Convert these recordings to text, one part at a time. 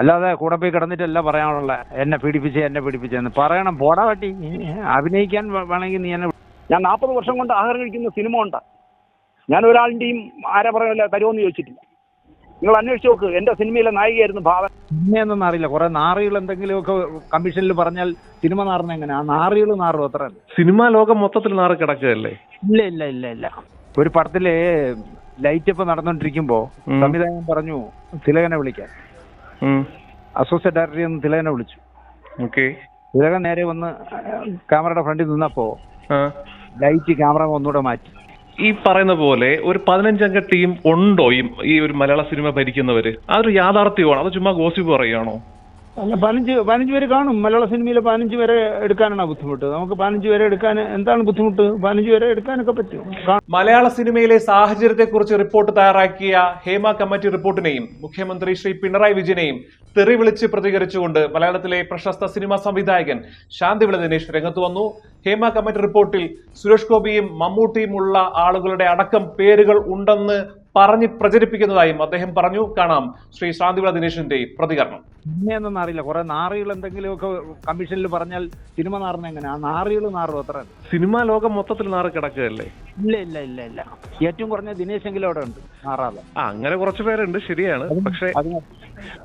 അല്ലാതെ കൂടെ പോയി കിടന്നിട്ടല്ല പറയാനുള്ള? എന്നെ പീഡിപ്പിച്ച് എന്നെ പീഡിപ്പിച്ചെന്ന്. പറയണം പോടാ പട്ടി. അഭിനയിക്കാൻ വേണമെങ്കിൽ നീ എന്നെ ഞാൻ നാൽപ്പത് വർഷം കൊണ്ട് ആഹാരം കഴിക്കുന്ന സിനിമ ഉണ്ട്. ഞാൻ ഒരാളിന്റെയും ആരാ പറയല്ല തരുമെന്ന് ചോദിച്ചിട്ടില്ല. നിങ്ങൾ അന്വേഷിച്ച് നോക്ക് എന്റെ സിനിമയിലെ നായികയായിരുന്നു ഭാവൻ. സിനിമയൊന്നും അറിയില്ല കുറെ നാറികൾ എന്തെങ്കിലുമൊക്കെ കമ്മീഷനിൽ പറഞ്ഞാൽ സിനിമ നാറുന്ന എങ്ങനെ? ആ നാറികൾ നാറും അത്ര സിനിമാ ലോകം മൊത്തത്തിൽ നാറി കിടക്കുകയല്ലേ? ഇല്ല ഇല്ല ഇല്ല ഇല്ല. ഒരു പടത്തിൽ ലൈറ്റ് ഇപ്പൊ നടന്നുകൊണ്ടിരിക്കുമ്പോ സംവിധായകൻ പറഞ്ഞു തിലകനെ വിളിക്കാൻ. അസോസിയേറ്റ് ഡയറക്ടർ ഒന്ന് തിലകനെ വിളിച്ചു. ഓക്കെ തിലകൻ നേരെ വന്ന് ക്യാമറയുടെ ഫ്രണ്ടിൽ നിന്നപ്പോ ലൈറ്റ് ക്യാമറ ഒന്നുകൂടെ മാറ്റി. ഈ പറയുന്ന പോലെ ഒരു പതിനഞ്ചംഗ ടീം ഉണ്ടോ ഈ ഈ ഒരു മലയാള സിനിമ ഭരിക്കുന്നവര്? അതൊരു യാഥാർത്ഥ്യമാണോ. അത് ചുമ്മാ ഗോസിപ്പ് പറയുകയാണോ? അല്ല പതിനഞ്ച് പതിനഞ്ച് പേര് കാണും. മലയാള സിനിമയിൽ പതിനഞ്ച് പേരെ എടുക്കാനാണ് ബുദ്ധിമുട്ട്. നമുക്ക് പതിനഞ്ച് പേരെ എടുക്കാൻ എന്താണ് ബുദ്ധിമുട്ട്? പതിനഞ്ച് പേരെ എടുക്കാനൊക്കെ പറ്റും. മലയാള സിനിമയിലെ സാഹചര്യത്തെക്കുറിച്ച് റിപ്പോർട്ട് തയ്യാറാക്കിയ ഹേമ കമ്മിറ്റി റിപ്പോർട്ടിനെയും മുഖ്യമന്ത്രി ശ്രീ പിണറായി വിജയനെയും തെറി വിളിച്ച് പ്രതികരിച്ചുകൊണ്ട് മലയാളത്തിലെ പ്രശസ്ത സിനിമാ സംവിധായകൻ ശാന്തിവിള ദിനേശ് രംഗത്ത് വന്നു. ഹേമ കമ്മിറ്റി റിപ്പോർട്ടിൽ സുരേഷ് ഗോപിയും മമ്മൂട്ടിയും ഉള്ള ആളുകളുടെ അടക്കം പേരുകൾ ഉണ്ടെന്ന് പറഞ്ഞ് പ്രചരിപ്പിക്കുന്നതായും അദ്ദേഹം പറഞ്ഞു. കാണാം ശ്രീ ശാന്തിവിള ദിനേശിന്റെ പ്രതികരണം. എന്നൊന്നും അറിയില്ല. കുറെ നാറികൾ എന്തെങ്കിലുമൊക്കെ കമ്മീഷനിൽ പറഞ്ഞാൽ സിനിമ നാറുന്ന എങ്ങനെ ആ നാറികൾ നാറും അത്ര. സിനിമാ ലോകം മൊത്തത്തിൽ നാറ് കിടക്കുകയല്ലേ? ഇല്ല ഇല്ല ഇല്ല ഇല്ല. ഏറ്റവും കുറഞ്ഞ ദിനേശെങ്കിലും അവിടെ ഉണ്ട്. നാറാതെ. അങ്ങനെ കുറച്ച് പേരുണ്ട്. ശരിയാണ്. പക്ഷേ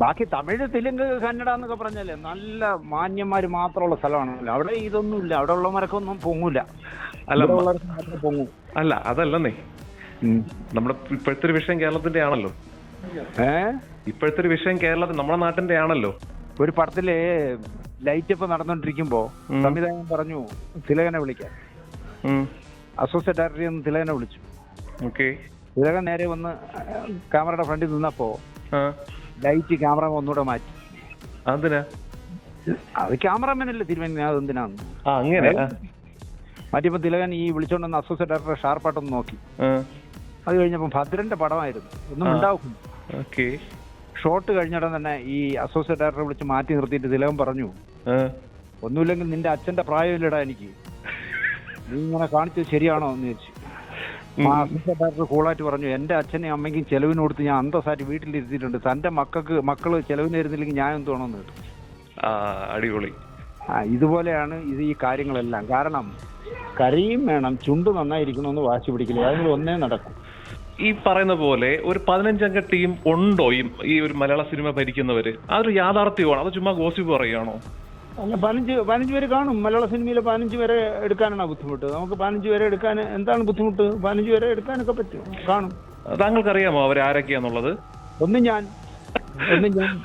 ബാക്കി തമിഴ് തെലുങ്ക് കന്നഡ എന്നൊക്കെ പറഞ്ഞാലേ നല്ല മാന്യന്മാര് മാത്രമുള്ള സ്ഥലമാണല്ലോ. അവിടെ ഇതൊന്നും ഇല്ല അവിടെ ഉള്ളവരൊക്കെ ഒന്നും പൊങ്ങൂല. അല്ല, പൊങ്ങൂ. അല്ല അതല്ലെന്നേ. നമ്മുടെ ഇപ്പോഴത്തെ ഒരു വിഷയം കേരളത്തിന്റെ ആണല്ലോ. ഏ? ഇപ്പോഴത്തെ ഒരു വിഷയം കേരളത്തിൽ നമ്മുടെ നാട്ടിന്റെ ആണല്ലോ. ഒരു പടത്തിൽ ലൈറ്റ് ഇപ്പൊ നടന്നുകൊണ്ടിരിക്കുമ്പോ സംവിധായകൻ പറഞ്ഞു തിലകനെ വിളിക്കാൻ. അസോസിയേറ്റ് ഡയറക്ടർ ഒന്ന് തിലകനെ വിളിച്ചു. ഓക്കെ. തിലകൻ നേരെ വന്ന് ക്യാമറയുടെ ഫ്രണ്ടിൽ നിന്നപ്പോ ലൈറ്റ് ക്യാമറ ഒന്നുകൂടെ മാറ്റി. അതിനാ അത് ക്യാമറമാനല്ലേ തീരുമാനിക്കുന്നത്? അത് എന്തിനാന്ന്? ആ അങ്ങനെ. മാറ്റിയപ്പോ തിലകൻ ഈ വിളിച്ചോണ്ടെന്ന് അസോസിയേറ്റ് ഡയറക്ടർ ഷാർപ്പായിട്ടൊന്ന് നോക്കി. അത് കഴിഞ്ഞപ്പോൾ ഭദ്രന്റെ പടമായിരുന്നു. ഒന്നും. ഉണ്ടാവും ഓക്കെ. ഷോട്ട് കഴിഞ്ഞിടം തന്നെ ഈ അസോസിയേറ്റ് ഡയറക്ടറെ വിളിച്ച് മാറ്റി നിർത്തിയിട്ട് തിലകം പറഞ്ഞു. ഒന്നുമില്ലെങ്കിൽ നിന്റെ അച്ഛന്റെ പ്രായമില്ലടാ എനിക്ക്. നീ ഇങ്ങനെ കാണിച്ചത് ശരിയാണോ എന്ന് ചോദിച്ചു. അസോസിയേറ്റ് ഡയറക്ടർ കൂളായിട്ട് പറഞ്ഞു എന്റെ അച്ഛനെയും അമ്മയ്ക്കും ചെലവിന് കൊടുത്ത് ഞാൻ അന്തസ്സായിട്ട് വീട്ടിലിരുത്തിയിട്ടുണ്ട്. തന്റെ മക്കൾക്ക് മക്കൾ ചെലവിന് തരുന്നില്ലെങ്കിൽ ഞാൻ എന്ത് വേണമെന്ന് അടിപൊളി. ആ ഇതുപോലെയാണ് ഇത് ഈ കാര്യങ്ങളെല്ലാം. കാരണം കരയും വേണം ചുണ്ട് നന്നായിരിക്കണമെന്ന് വാശി പിടിക്കില്ല. അതിന് ഒന്നേ നടക്കും. ഈ പറയുന്ന പോലെ ഒരു പതിനഞ്ചംഗ ടീം ഉണ്ടോ? ഈ ഒരു മലയാള സിനിമ ഭരിക്കുന്നവര്. അതൊരു യാഥാർത്ഥ്യമാണ്. അത് ചുമ്മാ ഗോസിപ്പ് പറയുകയാണോ? അല്ല പതിനഞ്ച് പതിനഞ്ച് പേര് കാണും. മലയാള സിനിമയിൽ പതിനഞ്ച് പേരെ എടുക്കാനാണ് ബുദ്ധിമുട്ട്? നമുക്ക് പതിനഞ്ച് പേരെ എടുക്കാൻ എന്താണ് ബുദ്ധിമുട്ട്? പതിനഞ്ച് പേരെ എടുക്കാനൊക്കെ പറ്റും. കാണും. താങ്കൾക്കറിയാമോ അവർ ആരൊക്കെയാന്നുള്ളത്? ഒന്ന് ഞാൻ. ഒന്ന് ഞാൻ.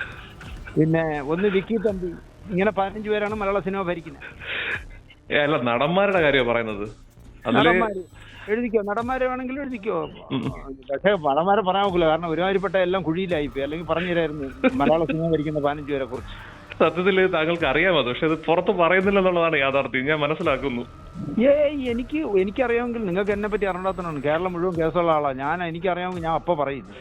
പിന്നെ ഒന്ന് വിക്കി തമ്പി. ഇങ്ങനെ പതിനഞ്ച് പേരാണ് മലയാള സിനിമ ഭരിക്കുന്നത്. അല്ല നടന്മാരുടെ കാര്യമാണ് പറയുന്നത്. അതിൽ എഴുതിക്കോ? നടന്മാരെ വേണമെങ്കിലും എഴുതിക്കോ. പക്ഷേ നടന്മാരെ പറയാൻ നോക്കില്ല കാരണം ഒരുമാതിരിപ്പെട്ട എല്ലാം കുഴിയിലായിപ്പോയി. അല്ലെങ്കിൽ പറഞ്ഞു തരായിരുന്നു മലയാള സിനിമ ഭരിക്കുന്ന പതിനഞ്ച് പേരെ കുറിച്ച്. സത്യത്തിൽ താങ്കൾക്ക് അറിയാമോ അത്. പക്ഷെ അത് പുറത്ത് പറയുന്നില്ല എന്നുള്ളതാണ് യാഥാർത്ഥ്യം. ഞാൻ മനസ്സിലാക്കുന്നു. ഏയ് എനിക്ക് എനിക്കറിയാമെങ്കിൽ നിങ്ങൾക്ക് എന്നെ പറ്റി അറിയണ്ടാത്തതാണ് കേരളം മുഴുവൻ കേസുള്ള ആളാ. ഞാൻ എനിക്കറിയാമെങ്കിൽ ഞാൻ അപ്പൊ പറയുന്നു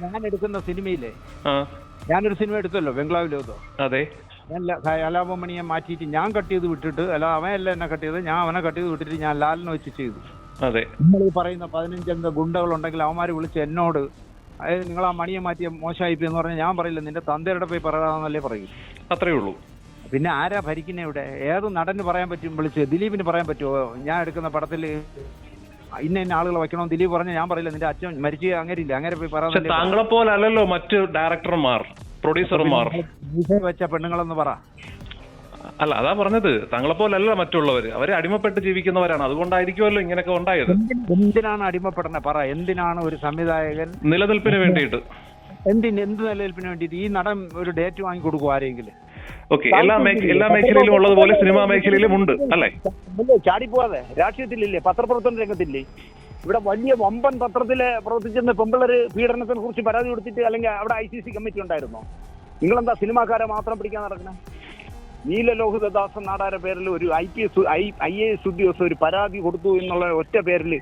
ഞാൻ എടുക്കുന്ന സിനിമയിലെ ആ. ഞാനൊരു സിനിമ എടുത്തല്ലോ ബംഗ്ലാവിലോ അതെ. ഞാൻ കലാപമണിയെ മാറ്റിയിട്ട് ഞാൻ കട്ട് ചെയ്ത് വിട്ടിട്ട് അല്ല അവനല്ല എന്നെ കട്ട് ചെയ്ത് ഞാൻ അവനെ കട്ട് ചെയ്ത് വിട്ടിട്ട് ഞാൻ ലാലിനെ വെച്ച് ചെയ്തു. അതെ. നിങ്ങൾ ഈ പറയുന്ന പതിനഞ്ചംഗ ഗുണ്ടകളുണ്ടെങ്കിൽ അവന്മാർ വിളിച്ച് എന്നോട് അതായത് നിങ്ങൾ ആ മണിയെ മാറ്റിയ മോശമായി എന്ന് പറഞ്ഞാൽ ഞാൻ പറയില്ല നിന്റെ തന്തയുടെ പോയി പറയാന്നല്ലേ പറയും. അത്രേ ഉള്ളൂ. പിന്നെ ആരാ ഭരിക്കുന്ന ഇവിടെ? ഏത് നടന് പറയാൻ പറ്റും വിളിച്ച്? ദിലീപിന് പറയാൻ പറ്റുമോ ഞാൻ എടുക്കുന്ന പടത്തിൽ ഇന്ന ഇന്ന ആളുകൾ വയ്ക്കണമെന്ന് ദിലീപ് പറഞ്ഞ ഞാൻ പറയില്ല നിന്റെ അച്ഛൻ മരിച്ചു അങ്ങരില്ല അങ്ങനെ പോയി പറയാൻ താങ്കളെ പോലെ അല്ലല്ലോ മറ്റു ഡയറക്ടർമാർ പ്രൊഡ്യൂസർമാർ വെച്ച പെണ്ണുങ്ങളെന്ന് പറ. അല്ല അതാ പറഞ്ഞത്. തങ്ങളെ പോലല്ല മറ്റുള്ളവർ അവരെ അടിമപ്പെട്ട് ജീവിക്കുന്നവരാണ്. അതുകൊണ്ടായിരിക്കുമല്ലോ ഇങ്ങനെയൊക്കെ ഉണ്ടായത്. എന്തിനാണ് അടിമപ്പെടുന്നത് പറ. എന്തിനാണ് ഒരു സംവിധായകൻ നിലനിൽപ്പിന് വേണ്ടിയിട്ട്. എന്തിന് എന്ത് നിലനിൽപ്പിന് വേണ്ടിയിട്ട് ഈ നടൻ ഒരു ഡേറ്റ് വാങ്ങി കൊടുക്കും ആരെങ്കിലും? ഓക്കെ എല്ലാ എല്ലാ മേഖലയിലും ഉള്ളതുപോലെ സിനിമാ മേഖലയിലും ഉണ്ട് അല്ലേ? ചാടി ചാടിപ്പോവാതെ. രാഷ്ട്രീയത്തിലില്ലേ? പത്രപ്രവർത്തന രംഗത്തില്ലേ? ഇവിടെ വലിയ വമ്പൻ പത്രത്തിൽ പ്രവർത്തിച്ചിരുന്ന പെമ്പിളര് പീഡനത്തിനെ കുറിച്ച് പരാതി കൊടുത്തിട്ട് അല്ലെങ്കിൽ അവിടെ ഐ സി സി കമ്മിറ്റി ഉണ്ടായിരുന്നോ? നിങ്ങളെന്താ സിനിമാക്കാരെ മാത്രം പിടിക്കാൻ നടക്കണേ? നീലലോഹിതദാസൻ നാടാര പേരിൽ ഒരു I P S I I A S ഉദ്യോഗസ്ഥ ഒരു പരാതി കൊടുത്തു എന്നുള്ള ഒറ്റ പേരിൽ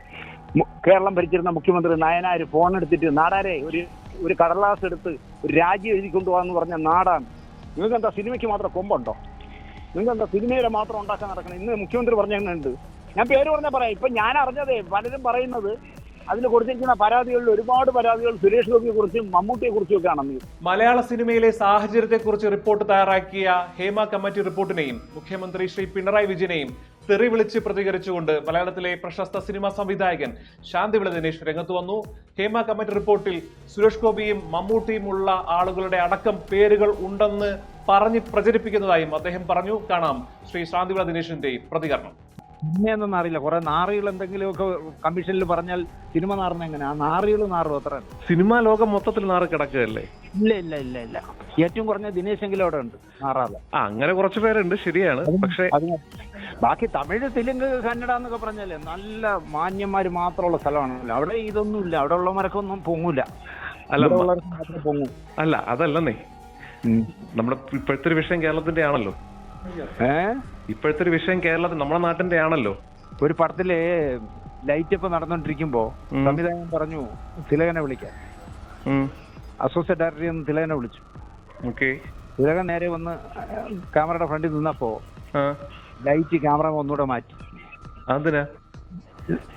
കേരളം ഭരിച്ചിരുന്ന മുഖ്യമന്ത്രി നയനാര് ഫോൺ എടുത്തിട്ട് നാടാരെ ഒരു ഒരു കടലാസ് എടുത്ത് ഒരു രാജി എഴുതി കൊണ്ടുപോകാന്ന് പറഞ്ഞ നാടാണ്. നിങ്ങൾക്ക് എന്താ സിനിമയ്ക്ക് മാത്രം കൊമ്പുണ്ടോ? നിങ്ങൾ എന്താ സിനിമയിലെ മാത്രം ഉണ്ടാക്കാൻ നടക്കണം? ഇന്ന് മുഖ്യമന്ത്രി പറഞ്ഞുണ്ട് ഞാൻ പേര് പറഞ്ഞാൽ പറയാം. ഇപ്പൊ ഞാൻ അറിഞ്ഞതേ പലരും പറയുന്നത് അതിൽ കൊടുത്തിരിക്കുന്ന പരാതികളിൽ ഒരുപാട് പരാതികൾ സുരേഷ് ഗോപിയെ കുറിച്ചും മമ്മൂട്ടിയെ കുറിച്ചും ഒക്കെ ആണെന്ന് മലയാള സിനിമയിലെ സാഹചര്യത്തെക്കുറിച്ച് റിപ്പോർട്ട് തയ്യാറാക്കിയ ഹേമ കമ്മിറ്റി റിപ്പോർട്ടിനെയും മുഖ്യമന്ത്രി ശ്രീ പിണറായി വിജയനെയും തെറി വിളിച്ച് പ്രതികരിച്ചുകൊണ്ട് മലയാളത്തിലെ പ്രശസ്ത സിനിമാ സംവിധായകൻ ശാന്തിവിള ദിനേശ് രംഗത്ത് വന്നു. ഹേമ കമ്മിറ്റി റിപ്പോർട്ടിൽ സുരേഷ് ഗോപിയും മമ്മൂട്ടിയും ഉള്ള ആളുകളുടെ അടക്കം പേരുകൾ ഉണ്ടെന്ന് പറഞ്ഞ് പ്രചരിപ്പിക്കുന്നതായും അദ്ദേഹം പറഞ്ഞു. കാണാം ശ്രീ ശാന്തിവിള ദിനേശിന്റെ പ്രതികരണം. സിനിമയൊന്നും അറിയില്ല. കുറെ നാറികൾ എന്തെങ്കിലുമൊക്കെ കമ്മീഷനിൽ പറഞ്ഞാൽ സിനിമ നാറുന്ന എങ്ങനെ ആ നാറികൾ നാറും അത്ര. സിനിമാ ലോകം മൊത്തത്തിൽ നാറ് കിടക്കുകയല്ലേ? ഇല്ല ഇല്ല ഇല്ല ഇല്ല. ഏറ്റവും കുറഞ്ഞ ദിനേശെങ്കിലും അവിടെ ഉണ്ട് നാറാതെ അങ്ങനെ കുറച്ച് പേരുണ്ട് ശരിയാണ്. പക്ഷേ ബാക്കി തമിഴ് തെലുങ്ക് കന്നഡ എന്നൊക്കെ പറഞ്ഞാലേ നല്ല മാന്യന്മാര് മാത്രമുള്ള സ്ഥലമാണല്ലോ. അവിടെ ഇതൊന്നും ഇല്ല. അവിടെ ഉള്ളവരൊക്കെ ഒന്നും പൊങ്ങൂല. അല്ല പൊങ്ങൂ. അല്ല അതല്ലെന്നേ. നമ്മുടെ ഇപ്പോഴത്തെ ഒരു വിഷയം കേരളത്തിന്റെ ആണല്ലോ ഏ? ഇപ്പോഴത്തെ ഒരു വിഷയം കേരളത്തിൽ നമ്മുടെ നാട്ടിന്റെ ആണല്ലോ. ഒരു പടത്തിൽ ലൈറ്റ് ഇപ്പൊ നടന്നോണ്ടിരിക്കുമ്പോ സംവിധായകൻ പറഞ്ഞു തിലകനെ വിളിക്കാൻ അസോസിയേറ്റ് ഡയറക്ടർ എന്ന് തിലകനെ വിളിച്ചു. തിലകൻ നേരെ വന്ന് ക്യാമറയുടെ ഫ്രണ്ടിൽ നിന്നപ്പോ ലൈറ്റ് ക്യാമറ ഒന്നുകൂടെ മാറ്റി.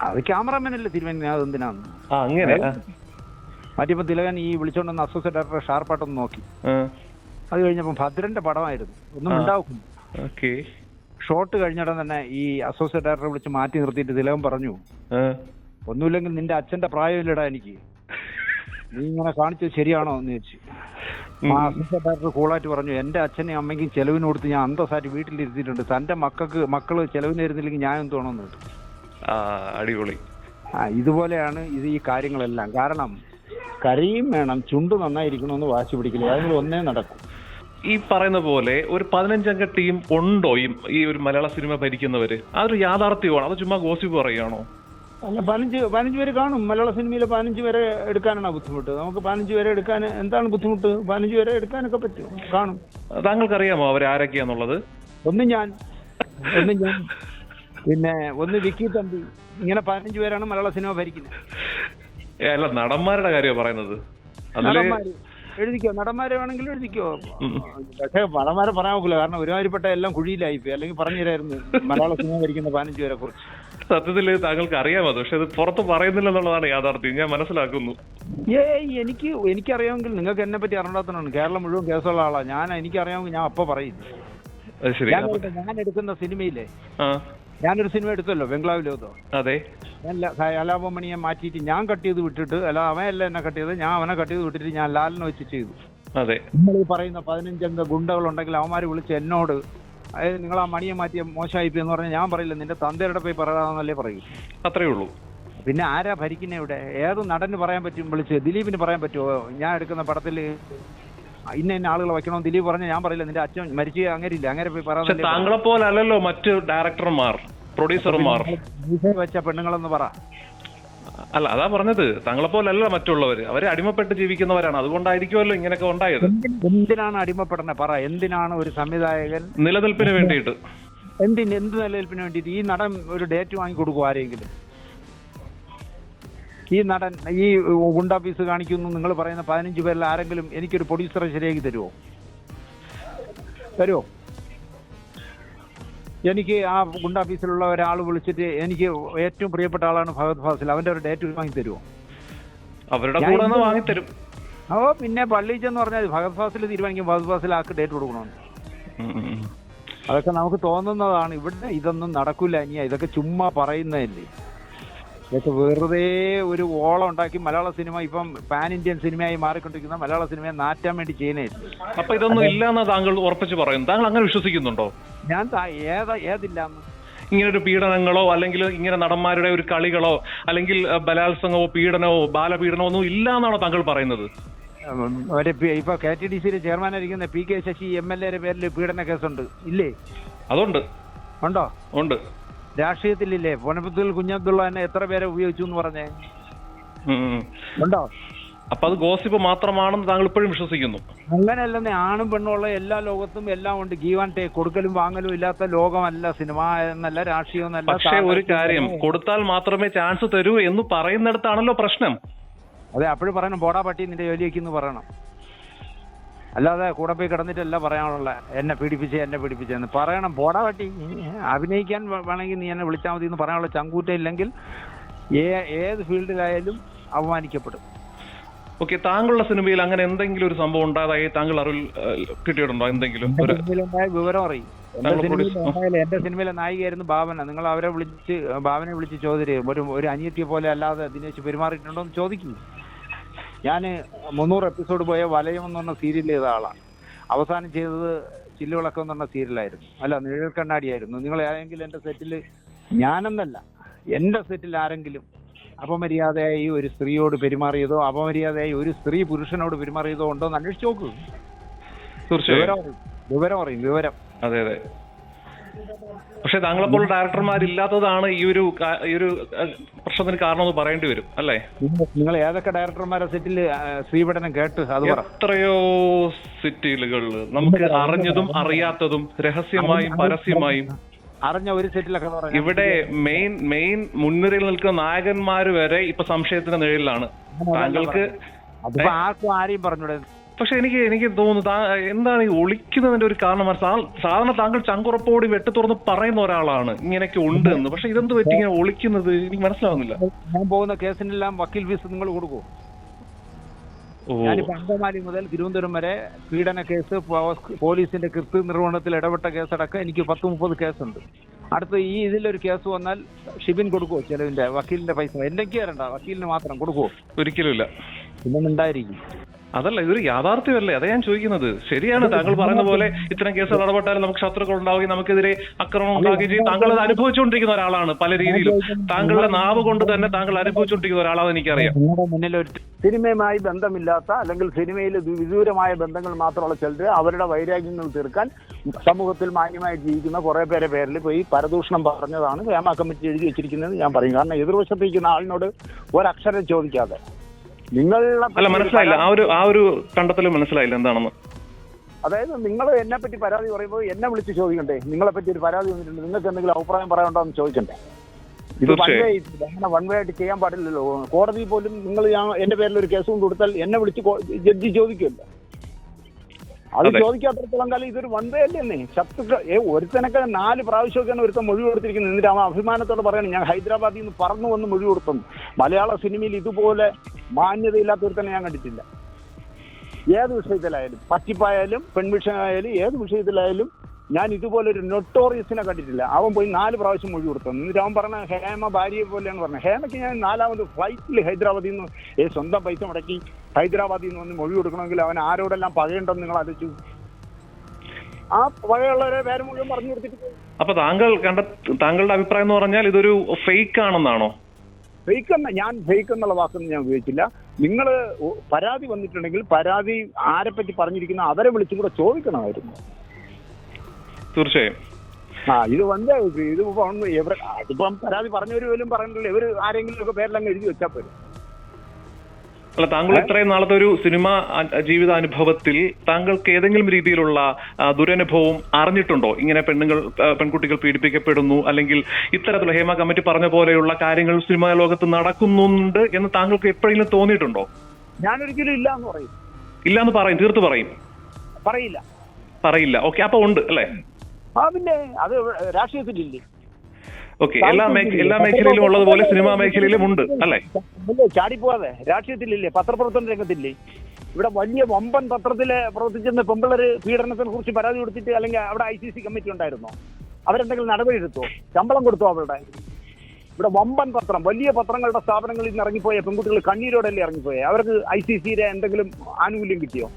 അത് ക്യാമറമാനല്ലേ തീരുമാനിക്കുന്നത്? അത് എന്തിനാന്ന്? അങ്ങനെ. മാറ്റിയപ്പോ തിലകൻ ഈ വിളിച്ചോണ്ടെന്ന് അസോസിയേറ്റ് ഡയറക്ടർ ഷാർപ്പായിട്ടൊന്ന് നോക്കി. അത് കഴിഞ്ഞപ്പോ ഭദ്രന്റെ പടമായിരുന്നു. ഒന്നും. ഉണ്ടാവും ഷോട്ട് കഴിഞ്ഞിടം തന്നെ ഈ അസോസിയേറ്റ് ഡയറക്ടറെ വിളിച്ച് മാറ്റി നിർത്തിയിട്ട് തിലകൻ പറഞ്ഞു. ഒന്നുമില്ലെങ്കിൽ നിന്റെ അച്ഛന്റെ പ്രായമില്ലടാ എനിക്ക്. നീ ഇങ്ങനെ കാണിച്ചത് ശരിയാണോ എന്ന് ചോദിച്ചു. ആ അസോസിയേറ്റ് ഡയറക്ടർ കൂളായിട്ട് പറഞ്ഞു എന്റെ അച്ഛനെയും അമ്മയ്ക്കും ചെലവിന് കൊടുത്ത് ഞാൻ അന്തസ്സായിട്ട് വീട്ടിലിരുത്തിയിട്ടുണ്ട്. തന്റെ മക്കൾക്ക് മക്കൾ ചെലവിന് തരുന്നില്ലെങ്കിൽ ഞാൻ എന്ത് വേണമെന്ന് അടിപൊളി. ആ ഇതുപോലെയാണ് ഇത് ഈ കാര്യങ്ങളെല്ലാം. കാരണം കരയും വേണം ചുണ്ട് നന്നായിരിക്കണമെന്ന് വാശി പിടിക്കില്ല. അതിൽ ഒന്നേ നടക്കും. ഈ പറയുന്ന പോലെ ഒരു പതിനഞ്ചംഗ ടീം ഉണ്ടോ ഈ ഒരു മലയാള സിനിമ ഭരിക്കുന്നവര്? അതൊരു യാഥാർത്ഥ്യമാണ്. അത് ചുമ്മാ ഗോസിപ്പ് പറയുകയാണോ? അല്ല പതിനഞ്ച് പതിനഞ്ച് പേര് കാണും. മലയാള സിനിമയിൽ പതിനഞ്ച് പേരെ എടുക്കാനാണ് ബുദ്ധിമുട്ട്. നമുക്ക് പതിനഞ്ച് പേരെ എടുക്കാൻ എന്താണ് ബുദ്ധിമുട്ട്? പതിനഞ്ച് പേരെ എടുക്കാനൊക്കെ പറ്റും. കാണും. താങ്കൾക്കറിയാമോ അവർ ആരൊക്കെയാന്നുള്ളത്? ഒന്ന് ഞാൻ. ഒന്ന് ഞാൻ. പിന്നെ ഒന്ന് വിക്കി തമ്പി. ഇങ്ങനെ പതിനഞ്ച് പേരാണ് മലയാള സിനിമ ഭരിക്കുന്നത്. അല്ല നടന്മാരുടെ കാര്യമാണ് പറയുന്നത്. അതിൽ എഴുതിക്കോ? നടന്മാരെ വേണമെങ്കിൽ എഴുതിക്കോ. പക്ഷേ നടന്മാരെ പറയാൻ നോക്കില്ല കാരണം ഒരുമാതിരിപ്പെട്ട എല്ലാം കുഴിയിലായി പോയി. അല്ലെങ്കിൽ പറഞ്ഞു തരായിരുന്നു. മലയാള സിനിമ ഭരിക്കുന്ന പതിനഞ്ച് പേരെ കുറിച്ച്. സത്യത്തിൽ താങ്കൾക്ക് അറിയാമോ അത്? പക്ഷെ അത് പുറത്ത് പറയുന്നില്ല എന്നുള്ളതാണ് യാഥാർത്ഥ്യം. ഞാൻ മനസ്സിലാക്കുന്നു. ഏയ് എനിക്ക് എനിക്കറിയാമെങ്കിൽ നിങ്ങൾക്ക് എന്നെ പറ്റി അറിഞ്ഞാത്തതാണ് കേരളം മുഴുവൻ കേസുള്ള ആളാ. ഞാൻ എനിക്കറിയാമെങ്കിൽ ഞാൻ അപ്പൊ പറയും. ശരി. ഞാൻ എടുക്കുന്ന സിനിമയിലെ ആ. ഞാനൊരു സിനിമ എടുത്തല്ലോ ബംഗ്ലാവിൽ എടുത്തോ അതെ. ഞാൻ കലാപമണിയെ മാറ്റിയിട്ട് ഞാൻ കട്ട് ചെയ്ത് വിട്ടിട്ട് അല്ല അവനല്ല എന്നെ കട്ട് ചെയ്ത് ഞാൻ അവനെ കട്ട് ചെയ്ത് വിട്ടിട്ട് ഞാൻ ലാലിനെ വെച്ച് ചെയ്തു. അതെ. നിങ്ങൾ ഈ പറയുന്ന പതിനഞ്ചംഗ ഗുണ്ടകളുണ്ടെങ്കിൽ അവന്മാർ വിളിച്ച് എന്നോട് അതായത് നിങ്ങൾ ആ മണിയെ മാറ്റിയ മോശമായി പോയി എന്ന് പറഞ്ഞാൽ ഞാൻ പറയില്ല നിന്റെ തന്തയുടെ പോയി പറയാന്നല്ലേ പറയൂ. അത്രേ ഉള്ളൂ. പിന്നെ ആരാ ഭരിക്കുന്ന ഇവിടെ? ഏത് നടന് പറയാൻ പറ്റും വിളിച്ച്? ദിലീപിന് പറയാൻ പറ്റുമോ ഞാൻ എടുക്കുന്ന പടത്തിൽ ഇന്ന ഇന്ന ആളുകൾ വെക്കണം ദിലീപ് പറഞ്ഞ ഞാൻ പറയില്ല നിന്റെ അച്ഛൻ മരിച്ചു അങ്ങനെ ഇല്ല അങ്ങനെ പോയി പറയാൻ താങ്കളെ പോലെ അല്ലല്ലോ മറ്റു ഡയറക്ടർമാർ പ്രൊഡ്യൂസർമാർ. വെച്ച പെണ്ണുങ്ങളെന്ന് പറ. അല്ല അതാ പറഞ്ഞത്. താങ്കളെ പോലെ അല്ല മറ്റുള്ളവർ അവരെ അടിമപ്പെട്ട് ജീവിക്കുന്നവരാണ്. അതുകൊണ്ടായിരിക്കുമല്ലോ ഇങ്ങനെയൊക്കെ ഉണ്ടായത്. എന്തിന്- എന്തിനാണ് അടിമപ്പെടുന്നത് പറ. എന്തിനാണ് ഒരു സംവിധായകൻ നിലനിൽപ്പിന് വേണ്ടിയിട്ട്. എന്തിന് എന്ത് നിലനിൽപ്പിന് വേണ്ടിയിട്ട് ഈ നടൻ ഒരു ഡേറ്റ് വാങ്ങി കൊടുക്കും ആരെങ്കിലും? ഈ നടൻ ഈ ഗുണ്ടാഫീസ് കാണിക്കുന്നു നിങ്ങൾ പറയുന്ന പതിനഞ്ച് പേരിൽ ആരെങ്കിലും എനിക്കൊരു പ്രൊഡ്യൂസറെ ശരിയാക്കി തരുമോ തരുമോ എനിക്ക് ആ ഗുണ്ടാഫീസിലുള്ള ഒരാൾ വിളിച്ചിട്ട് എനിക്ക് ഏറ്റവും പ്രിയപ്പെട്ട ആളാണ് ഭഗത് ഫാസിൽ. അവന്റെ ഒരു ഡേറ്റ് വാങ്ങി തരുമോ അവരുടെ കൂടെ വാങ്ങി തരും. ഓ പിന്നെ പള്ളി ചെന്ന് പറഞ്ഞാൽ ഭഗത് ഫാസിൽ തീരുമാനിക്കും. ഭഗത് ഫാസിൽ ആക്ക് ഡേറ്റ് കൊടുക്കണമെന്ന്. അതൊക്കെ നമുക്ക് തോന്നുന്നതാണ്. ഇവിടെ ഇതൊന്നും നടക്കില്ല ഇനി. ഇതൊക്കെ ചുമ്മാ പറയുന്നതല്ലേ. ഇതൊക്കെ വെറുതെ ഒരു ഓളം ഉണ്ടാക്കി മലയാള സിനിമ ഇപ്പം പാൻ ഇന്ത്യൻ സിനിമയായി മാറിക്കൊണ്ടിരിക്കുന്ന മലയാള സിനിമയെ നാറ്റാൻ വേണ്ടി ചെയ്യുന്നേ. അപ്പൊ ഇതൊന്നും ഇല്ലാന്ന് താങ്കൾ ഉറപ്പിച്ച് പറയുന്നു താങ്കൾ അങ്ങനെ വിശ്വസിക്കുന്നുണ്ടോ? ഞാൻ ഏതാ ഏതില്ലാന്ന്. ഇങ്ങനെ ഒരു പീഡനങ്ങളോ അല്ലെങ്കിൽ ഇങ്ങനെ നടന്മാരുടെ ഒരു കളികളോ അല്ലെങ്കിൽ ബലാത്സംഗമോ പീഡനമോ ബാലപീഡനമോ ഒന്നും ഇല്ല എന്നാണോ താങ്കൾ പറയുന്നത്? ഇപ്പൊ കെ ടി ഡി സിയിലെ ചെയർമാനായിരിക്കുന്ന P K Sasi M L എയുടെ പേരിൽ പീഡന കേസുണ്ട്. ഇല്ലേ? അതുണ്ട്. ഉണ്ടോ? ഉണ്ട്. രാഷ്ട്രീയത്തിലില്ലേ? പൊനപ്പത്തിൽ കുഞ്ഞബ്ദുള്ള തന്നെ എത്ര പേരെ ഉപയോഗിച്ചു എന്ന് പറഞ്ഞേ. ഉണ്ടോ? അപ്പൊ അത് ഗോസിപ്പ് മാത്രമാണെന്ന് താങ്കൾ ഇപ്പോഴും വിശ്വസിക്കുന്നു. അങ്ങനെയല്ലെന്നേ ആണും പെണ്ണുള്ള എല്ലാ ലോകത്തും എല്ലാം ഉണ്ട്. ഗീവാൻ ടേ ടേക്ക് കൊടുക്കലും വാങ്ങലും ഇല്ലാത്ത ലോകമല്ല സിനിമ എന്നല്ല രാഷ്ട്രീയം എന്നല്ല പക്ഷേ ഒരു കാര്യം കൊടുത്താൽ മാത്രമേ ചാൻസ് തരൂ എന്ന് പറയുന്നിടത്താണല്ലോ പ്രശ്നം. അതെ അപ്പോഴും പറയണം ബോഡാ പട്ടി നിന്റെ ജോലിയേക്കെന്ന് പറയണം. അല്ലാതെ കൂടെ പോയി കിടന്നിട്ടല്ല പറയാനുള്ള? എന്നെ പീഡിപ്പിച്ച് എന്നെ പീഡിപ്പിച്ചെന്ന്. പറയണം പോടാ പട്ടി. അഭിനയിക്കാൻ വേണമെങ്കിൽ നീ എന്നെ വിളിച്ചാൽ മതി എന്ന് പറയാനുള്ള ചങ്കൂറ്റ ഇല്ലെങ്കിൽ ഏ- ഏത് ഫീൽഡിലായാലും അപമാനിക്കപ്പെടും. ഓക്കെ താങ്കളുടെ സിനിമയിൽ അങ്ങനെ എന്തെങ്കിലും ഒരു സംഭവം ഉണ്ടായതായി താങ്കൾ അറിവിൽ കിട്ടിയിട്ടുണ്ടോ എന്തെങ്കിലും? വിവരം അറിയും. എന്റെ സിനിമയിലെ നായികയായിരുന്നു ഭാവന നിങ്ങൾ അവരെ വിളിച്ച് ഭാവനെ വിളിച്ച് ചോദ്യം ഒരു ഒരു അനിയത്തിയെ പോലെ അല്ലാതെ ദിനേശ് പെരുമാറിയിട്ടുണ്ടോ എന്ന് ചോദിക്കും. ഞാൻ മുന്നൂറ് എപ്പിസോഡ് പോയ വലയം എന്ന് പറഞ്ഞ സീരിയൽ ചെയ്ത ആളാണ്. അവസാനം ചെയ്തത് ചില്ലുവിളക്കം എന്ന് പറഞ്ഞ സീരിയലായിരുന്നു അല്ല നിഴൽ കണ്ണാടിയായിരുന്നു. നിങ്ങൾ ആരെങ്കിലും എന്റെ സെറ്റിൽ ഞാനെന്നല്ല എന്റെ സെറ്റിൽ ആരെങ്കിലും അപമര്യാദയായി ഒരു സ്ത്രീയോട് പെരുമാറിയതോ അപമര്യാദയായി ഒരു സ്ത്രീ പുരുഷനോട് പെരുമാറിയതോ ഉണ്ടോ എന്ന് അന്വേഷിച്ച് നോക്കൂ. വിവരം അറിയും. വിവരം അറിയും. വിവരം. അതെ അതെ. പക്ഷെ ഡയറക്ടർമാർ ഡയറക്ടർമാരില്ലാത്തതാണ് ഈ ഒരു ഈ ഒരു പ്രശ്നത്തിന് കാരണമെന്ന് പറയേണ്ടി വരും അല്ലേ? നിങ്ങൾ- ഏതൊക്കെ ഡയറക്ടർമാരെ സെറ്റിൽ ശ്രീപഠനം കേട്ട് അത് എത്രയോ സെറ്റിലുകൾ നമുക്ക് അറിഞ്ഞതും അറിയാത്തതും രഹസ്യമായും പരസ്യമായും അറിഞ്ഞ ഒരു സെറ്റിലൊക്കെ ഇവിടെ മെയിൻ മെയിൻ മുൻനിരയിൽ നിൽക്കുന്ന നായകന്മാര് വരെ ഇപ്പൊ സംശയത്തിന്റെ നിഴലിലാണ്. താങ്കൾക്ക് അതിപ്പോ ആർക്കും ആരെയും പറഞ്ഞൂടെ? പക്ഷെ എനിക്ക് എനിക്ക് തോന്നുന്നു എന്താണ് ഈ ഒളിക്കുന്നതിന്റെ ഒരു കാരണം? സാധാരണ താങ്കൾ ചങ്കുറപ്പോടി വെട്ടി തുറന്ന് പറയുന്ന ഒരാളാണ്. ഇങ്ങനെയൊക്കെ ഉണ്ട് എന്ന്. പക്ഷെ ഇതെന്ത് പറ്റി ഇങ്ങനെ ഒളിക്കുന്നത്? എനിക്ക് മനസ്സിലാവുന്നില്ല. ഞാൻ പോകുന്ന കേസിനെല്ലാം വക്കീൽ ഫീസ് നിങ്ങൾ കൊടുക്കുമോ ഞാനിപ്പോ അങ്കമാലി മുതൽ തിരുവനന്തപുരം വരെ പീഡന കേസ് പോലീസിന്റെ കൃത്യ നിർവഹണത്തിൽ ഇടപെട്ട കേസടക്കം എനിക്ക് പത്ത് മുപ്പത് കേസുണ്ട്. അടുത്ത് ഈ ഇതിലൊരു കേസ് വന്നാൽ ഷിബിൻ കൊടുക്കുമോ ചെലവിന്റെ? വക്കീലിന്റെ പൈസ. എന്തൊക്കെയാ തരണ്ട വക്കീലിന് മാത്രം കൊടുക്കുമോ ഒരിക്കലും ഇല്ല. പിന്നെ ഉണ്ടായിരിക്കും അതല്ല ഇതൊരു യാഥാർത്ഥ്യമല്ലേ? അതാ ഞാൻ ചോദിക്കുന്നത്. ശരിയാണ് താങ്കൾ പറയുന്ന പോലെ ഇത്തരം കേസുകൾ ഇടപെട്ടാൽ നമുക്ക് ശത്രുക്കൾ ഉണ്ടാവുകയും നമുക്കെതിരെ അക്രമം ഉണ്ടാവുകയും ചെയ്യും. താങ്കൾ അത്. അനുഭവിച്ചുകൊണ്ടിരിക്കുന്ന ഒരാളാണ് പല രീതിയിലും. താങ്കളുടെ നാവ് കൊണ്ട് തന്നെ താങ്കൾ അനുഭവിച്ചുകൊണ്ടിരിക്കുന്ന ഒരാളാണെന്ന് എനിക്കറിയാം. സിനിമയുമായി ബന്ധമില്ലാത്ത അല്ലെങ്കിൽ സിനിമയിൽ വിദൂരമായ ബന്ധങ്ങൾ മാത്രമുള്ള ചിലർ അവരുടെ വൈരാഗ്യങ്ങൾ തീർക്കാൻ സമൂഹത്തിൽ മാന്യമായി ജീവിക്കുന്ന കുറെ പേരെ പേരിൽ പോയി പരദൂഷണം പറഞ്ഞതാണ് ഹേമ കമ്മിറ്റി എഴുതി വെച്ചിരിക്കുന്നത് ഞാൻ പറയും. കാരണം എതിർവശത്തിരിക്കുന്ന ആളിനോട് ഒരക്ഷരം ചോദിക്കാതെ. നിങ്ങളുടെ അല്ല മനസ്സിലായില്ല. ആ ഒരു ആ ഒരു കണ്ടെത്തൽ മനസ്സിലായില്ല എന്താണെന്ന്. അതായത് നിങ്ങൾ എന്നെ പറ്റി പരാതി പറയുമ്പോൾ എന്നെ വിളിച്ച് ചോദിക്കണ്ടേ? നിങ്ങളെ പറ്റി ഒരു പരാതി വന്നിട്ടുണ്ട്. നിങ്ങൾക്ക് എന്തെങ്കിലും അഭിപ്രായം പറയാനുണ്ടോ എന്ന് ചോദിക്കണ്ടേ? ഇത് വൺ വേ അങ്ങനെ വൺ വേ ആയിട്ട് ചെയ്യാൻ പാടില്ലല്ലോ. കോടതി പോലും നിങ്ങൾ ഞാൻ എന്റെ പേരിൽ ഒരു കേസും കൊണ്ട് കൊടുത്താൽ എന്നെ വിളിച്ച് ജഡ്ജി ചോദിക്കുമല്ലോ. അത് ചോദിക്കാത്തടത്തോളം കാലം ഇതൊരു വൺ വേ അല്ലേ ശത്രുക്കൾ ഒരുത്തനൊക്കെ നാല് പ്രാവശ്യമൊക്കെയാണ് ഒരുത്തൻ മൊഴി കൊടുത്തിരിക്കുന്നത്. എന്നിട്ട് അവൻ അഭിമാനത്തോടെ പറയണം ഞാൻ ഹൈദരാബാദിൽ നിന്ന് പറന്നു വന്ന് മൊഴി കൊടുത്തും. മലയാള സിനിമയിൽ ഇതുപോലെ മാന്യതയില്ലാത്ത ഒരുത്തനെ ഞാൻ കണ്ടിട്ടില്ല. ഏത് വിഷയത്തിലായാലും പറ്റിപ്പായാലും പെൺവിഷയമായാലും ഏത് വിഷയത്തിലായാലും ഞാൻ ഇതുപോലെ ഒരു നൊട്ടോറിയസിനെ കണ്ടിട്ടില്ല. അവൻ പോയി നാല് പ്രാവശ്യം മൊഴി കൊടുത്തു. എന്നിട്ട് അവൻ പറഞ്ഞ ഹേമ ഭാര്യയെ പോലെയാണ് പറഞ്ഞത് ഹേമയ്ക്ക് ഞാൻ നാലാമത് ഫ്ലൈറ്റിൽ ഹൈദരാബാദിൽ നിന്ന് ഏ സ്വന്തം പൈസ മുടക്കി ഹൈദരാബാദിൽ നിന്ന് വന്ന് മൊഴി കൊടുക്കണമെങ്കിൽ അവൻ ആരോടെല്ലാം പകയുണ്ടെന്ന് നിങ്ങൾ ആലോചിച്ചു. ആ പകയുള്ളവരെ വേറെ മുഴുവൻ പറഞ്ഞു കൊടുത്തിട്ട്. അപ്പൊ താങ്കൾ കണ്ട താങ്കളുടെ അഭിപ്രായം എന്ന് പറഞ്ഞാൽ ഇതൊരു ഫേക്ക് ആണെന്നാണോ? ഫേക്ക് എന്ന ഞാൻ ഫേക്ക് എന്നുള്ള വാക്കൊന്നും ഞാൻ ഉപയോഗിച്ചില്ല. നിങ്ങൾ പരാതി വന്നിട്ടുണ്ടെങ്കിൽ പരാതി ആരെപ്പറ്റി പറഞ്ഞിരിക്കുന്ന അവരെ വിളിച്ചും കൂടെ ചോദിക്കണമായിരുന്നു. തീർച്ചയായും. ആ ഇത് വന്ന ഇത് അതിപ്പം പരാതി പറഞ്ഞവര് പോലും പറഞ്ഞിട്ടില്ല ഇവർ ആരെങ്കിലും ഒക്കെ പേരിലങ്ങ് എഴുതി വെച്ചാൽ പോലും അല്ല താങ്കൾ ഇത്രയും നാളത്തെ ഒരു സിനിമ ജീവിതാനുഭവത്തിൽ താങ്കൾക്ക് ഏതെങ്കിലും രീതിയിലുള്ള ദുരനുഭവം അറിഞ്ഞിട്ടുണ്ടോ? ഇങ്ങനെ പെണ്ണുങ്ങൾ പെൺകുട്ടികൾ പീഡിപ്പിക്കപ്പെടുന്നു അല്ലെങ്കിൽ ഇത്തരത്തിലുള്ള ഹേമ കമ്മിറ്റി പറഞ്ഞ പോലെയുള്ള കാര്യങ്ങൾ സിനിമാ ലോകത്ത് നടക്കുന്നുണ്ട് എന്ന് താങ്കൾക്ക് എപ്പോഴെങ്കിലും തോന്നിയിട്ടുണ്ടോ? ഞാനൊരിക്കലും ഇല്ല എന്ന് പറയും. ഇല്ല എന്ന് പറയും തീർത്ത് പറയും. പറയില്ല. പറയില്ല. ഓക്കെ അപ്പൊ ഉണ്ട് അല്ലേ? ആ പിന്നെ അത് രാഷ്ട്രീയത്തിലില്ലേ? ഓക്കെ എല്ലാ എല്ലാ മേഖലയിലും ഉള്ളതുപോലെ സിനിമാ മേഖലയിലും ഉണ്ട് അല്ലേ? ചാടിപ്പോവാതെ രാഷ്ട്രീയത്തിലില്ലേ? പത്രപ്രവർത്തന രംഗത്തില്ലേ? ഇവിടെ വലിയ വമ്പൻ പത്രത്തിൽ പ്രവർത്തിച്ചിരുന്ന പെമ്പിള്ളര് പീഡനത്തിനെ കുറിച്ച് പരാതി കൊടുത്തിട്ട് അല്ലെങ്കിൽ അവിടെ ഐ സി സി കമ്മിറ്റി ഉണ്ടായിരുന്നോ? അവരെന്തെങ്കിലും നടപടി എടുത്തോ ശമ്പളം കൊടുത്തോ അവരുടെ? ഇവിടെ വമ്പൻ പത്രം വലിയ പത്രങ്ങളുടെ സ്ഥാപനങ്ങളിൽ നിന്ന് ഇറങ്ങിപ്പോയ പെൺകുട്ടികൾ കണ്ണീരോടല്ലേ ഇറങ്ങിപ്പോയെ? അവർക്ക് ഐ സി സിയുടെ എന്തെങ്കിലും ആനുകൂല്യം കിട്ടിയോ?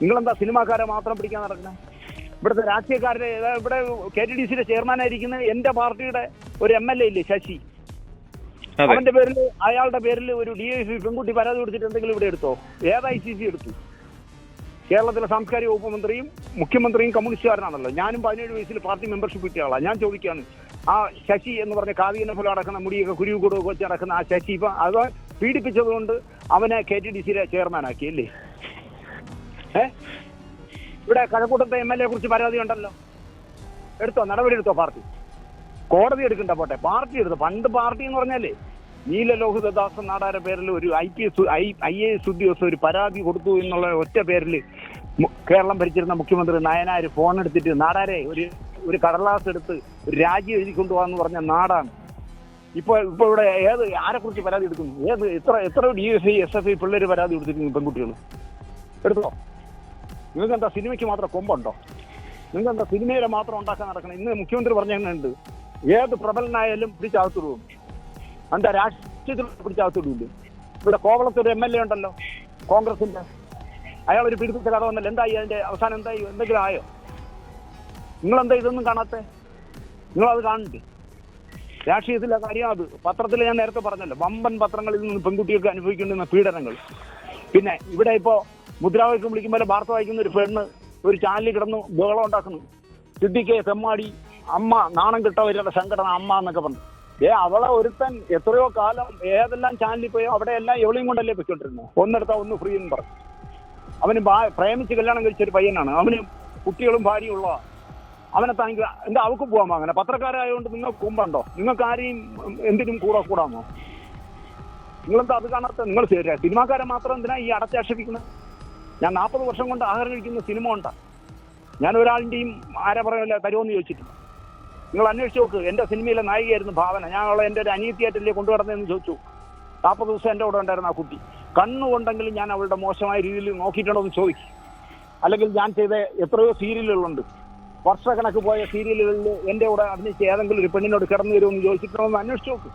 നിങ്ങളെന്താ സിനിമാക്കാരെ മാത്രം പിടിക്കാൻ നടക്കുന്നത് ഇവിടുത്തെ രാഷ്ട്രീയക്കാരുടെ ഇവിടെ കെ ടി ഡി സിയുടെ ചെയർമാനായിരിക്കുന്ന എന്റെ പാർട്ടിയുടെ ഒരു എം എൽ എ ഇല്ലേ ശശി. അവന്റെ പേരിൽ അയാളുടെ പേരിൽ ഒരു ഡി എഫ് പെൺകുട്ടി പരാതി കൊടുത്തിട്ട് എന്തെങ്കിലും ഇവിടെ എടുത്തോ? ഏത് ഐ സി സി എടുത്തു. കേരളത്തിലെ സാംസ്കാരിക വകുപ്പ് മന്ത്രിയും മുഖ്യമന്ത്രിയും കമ്മ്യൂണിസ്റ്റുകാരനാണല്ലോ. ഞാനും പതിനേഴ് വയസ്സിൽ പാർട്ടി മെമ്പർഷിപ്പ് കിട്ടിയ ആളാണ് ഞാൻ ചോദിക്കുകയാണ് ആ ശശി എന്ന് പറഞ്ഞ കാവ്യനെ ഫലം അടക്കുന്ന മുടിയൊക്കെ കുരുവിക്കൂട് വെച്ച് നടക്കുന്ന ആ ശശി ഇപ്പൊ അത് പീഡിപ്പിച്ചതുകൊണ്ട് അവനെ കെ ടി ഡി സിയിലെ ചെയർമാനാക്കി അല്ലേ? ഏ? ഇവിടെ കഴക്കൂട്ടത്തെ എം എൽ എ കുറിച്ച് പരാതി ഉണ്ടല്ലോ. എടുത്തോ നടപടി എടുത്തോ പാർട്ടി. കോടതി എടുക്കണ്ട പോട്ടെ. പാർട്ടി എടുത്തു. പണ്ട് പാർട്ടി എന്ന് പറഞ്ഞാലേ നീലലോഹിതദാസൻ നാടാരുടെ പേരിൽ ഒരു I P S I I A S ഉദ്യോഗസ്ഥർ ഒരു പരാതി കൊടുത്തു എന്നുള്ള ഒറ്റ പേരിൽ കേരളം ഭരിച്ചിരുന്ന മുഖ്യമന്ത്രി നയനാർ ഫോൺ എടുത്തിട്ട് നാടാരെ ഒരു ഒരു കടലാസ് എടുത്ത് ഒരു രാജി എഴുതി കൊണ്ടുപോകാന്ന് പറഞ്ഞ നാടാണ്. ഇപ്പൊ ഇപ്പൊ ഇവിടെ ഏത് ആരെ കുറിച്ച് പരാതി എടുക്കുന്നു? ഏത് എത്ര എത്ര D S I S F I പിള്ളേർ പരാതി കൊടുത്തിരിക്കുന്നു പെൺകുട്ടികൾ എടുത്തോ. നിങ്ങൾക്ക് എന്താ സിനിമയ്ക്ക് മാത്രം കൊമ്പുണ്ടോ? നിങ്ങൾക്ക് എന്താ സിനിമയിലെ മാത്രം ഉണ്ടാക്കാൻ നടക്കണം? ഇന്ന് മുഖ്യമന്ത്രി പറഞ്ഞുണ്ട് ഏത് പ്രബലനായാലും പിടിച്ചകത്തിടും. എന്താ രാഷ്ട്രീയത്തിൽ പിടിച്ചകത്തിടില്ലേ ഇവിടെ കോവളത്ത് ഒരു എം എൽ എ ഉണ്ടല്ലോ കോൺഗ്രസിന്റെ. അയാൾ ഒരു പിടിപ്പിച്ച കഥ വന്നല്ലോ. എന്തായി അതിന്റെ അവസാനം എന്തായി? എന്തെങ്കിലും ആയോ? നിങ്ങളെന്താ ഇതൊന്നും കാണാത്തെ? നിങ്ങളത് കാണണ്ടേ രാഷ്ട്രീയത്തിലെ കാര്യം അത്. പത്രത്തിൽ ഞാൻ നേരത്തെ പറഞ്ഞല്ലോ വമ്പൻ പത്രങ്ങളിൽ നിന്ന് പെൺകുട്ടികൾക്ക് അനുഭവിക്കേണ്ടുന്ന പീഡനങ്ങൾ. പിന്നെ ഇവിടെ ഇപ്പോ മുദ്രാവാക്യം വിളിക്കുമ്പോൾ വാർത്ത വായിക്കുന്ന ഒരു പെണ്ണ് ഒരു ചാനലിൽ കിടന്നു ബഹളം ഉണ്ടാക്കുന്നു. സിദ്ദിഖെ തെമ്മാടി അമ്മ നാണം കിട്ടവരുടെ സംഘടന അമ്മ എന്നൊക്കെ പറഞ്ഞു. ഏ അവളെ ഒരുത്തൻ എത്രയോ കാലം ഏതെല്ലാം ചാനലിൽ പോയോ അവിടെ എല്ലാം എവളെയും കൊണ്ടല്ലേ പൊയ്ക്കൊണ്ടിരുന്നത് ഒന്നെടുത്താ ഒന്ന് ഫ്രീ എന്ന് പറഞ്ഞു. അവന് പ്രേമിച്ച് കല്യാണം കഴിച്ച ഒരു പയ്യനാണ്. അവന് കുട്ടികളും ഭാര്യയും ഉള്ള അവനെ താങ്ക് എന്താ അവക്ക് പോകാമോ അങ്ങനെ? പത്രക്കാരായതുകൊണ്ട് നിങ്ങൾക്ക് കുമ്പുണ്ടോ? നിങ്ങൾക്ക് ആരെയും എന്തിനും കൂടെ കൂടാമോ? നിങ്ങളെന്താ അത് കാണാത്ത നിങ്ങൾ സിനിമാക്കാരെ മാത്രം എന്തിനാ ഈ അടച്ചാക്ഷേപിക്കുന്നത് ഞാൻ നാൽപ്പത് വർഷം കൊണ്ട് ആഹാരം കഴിക്കുന്ന സിനിമ ഉണ്ടാ? ഞാൻ ഒരാളിന്റെയും ആരെ പറയല്ല തരുമെന്ന് ചോദിച്ചിട്ടില്ല നിങ്ങൾ അന്വേഷിച്ച് നോക്ക് എന്റെ സിനിമയിലെ നായികയായിരുന്നു ഭാവന. ഞാൻ അവളെ എന്റെ ഒരു അനീതിയായിട്ടല്ലേ കൊണ്ടു ചോദിച്ചു. നാൽപ്പത് ദിവസം എന്റെ കൂടെ ഉണ്ടായിരുന്ന ആ കുട്ടി. കണ്ണുകൊണ്ടെങ്കിലും ഞാൻ അവളുടെ മോശമായ രീതിയിൽ നോക്കിയിട്ടുണ്ടോ എന്ന് ചോദിക്കും. അല്ലെങ്കിൽ ഞാൻ ചെയ്ത എത്രയോ സീരിയലുകളുണ്ട്. വർഷക്കണക്ക് പോയ സീരിയലുകളിൽ എന്റെ കൂടെ അഭിനയിച്ച ഏതെങ്കിലും ഒരു പെണ്ണിനോട് കിടന്നു വരുമെന്ന് ചോദിച്ചിട്ടുണ്ടോ എന്ന് അന്വേഷിച്ച് നോക്ക്.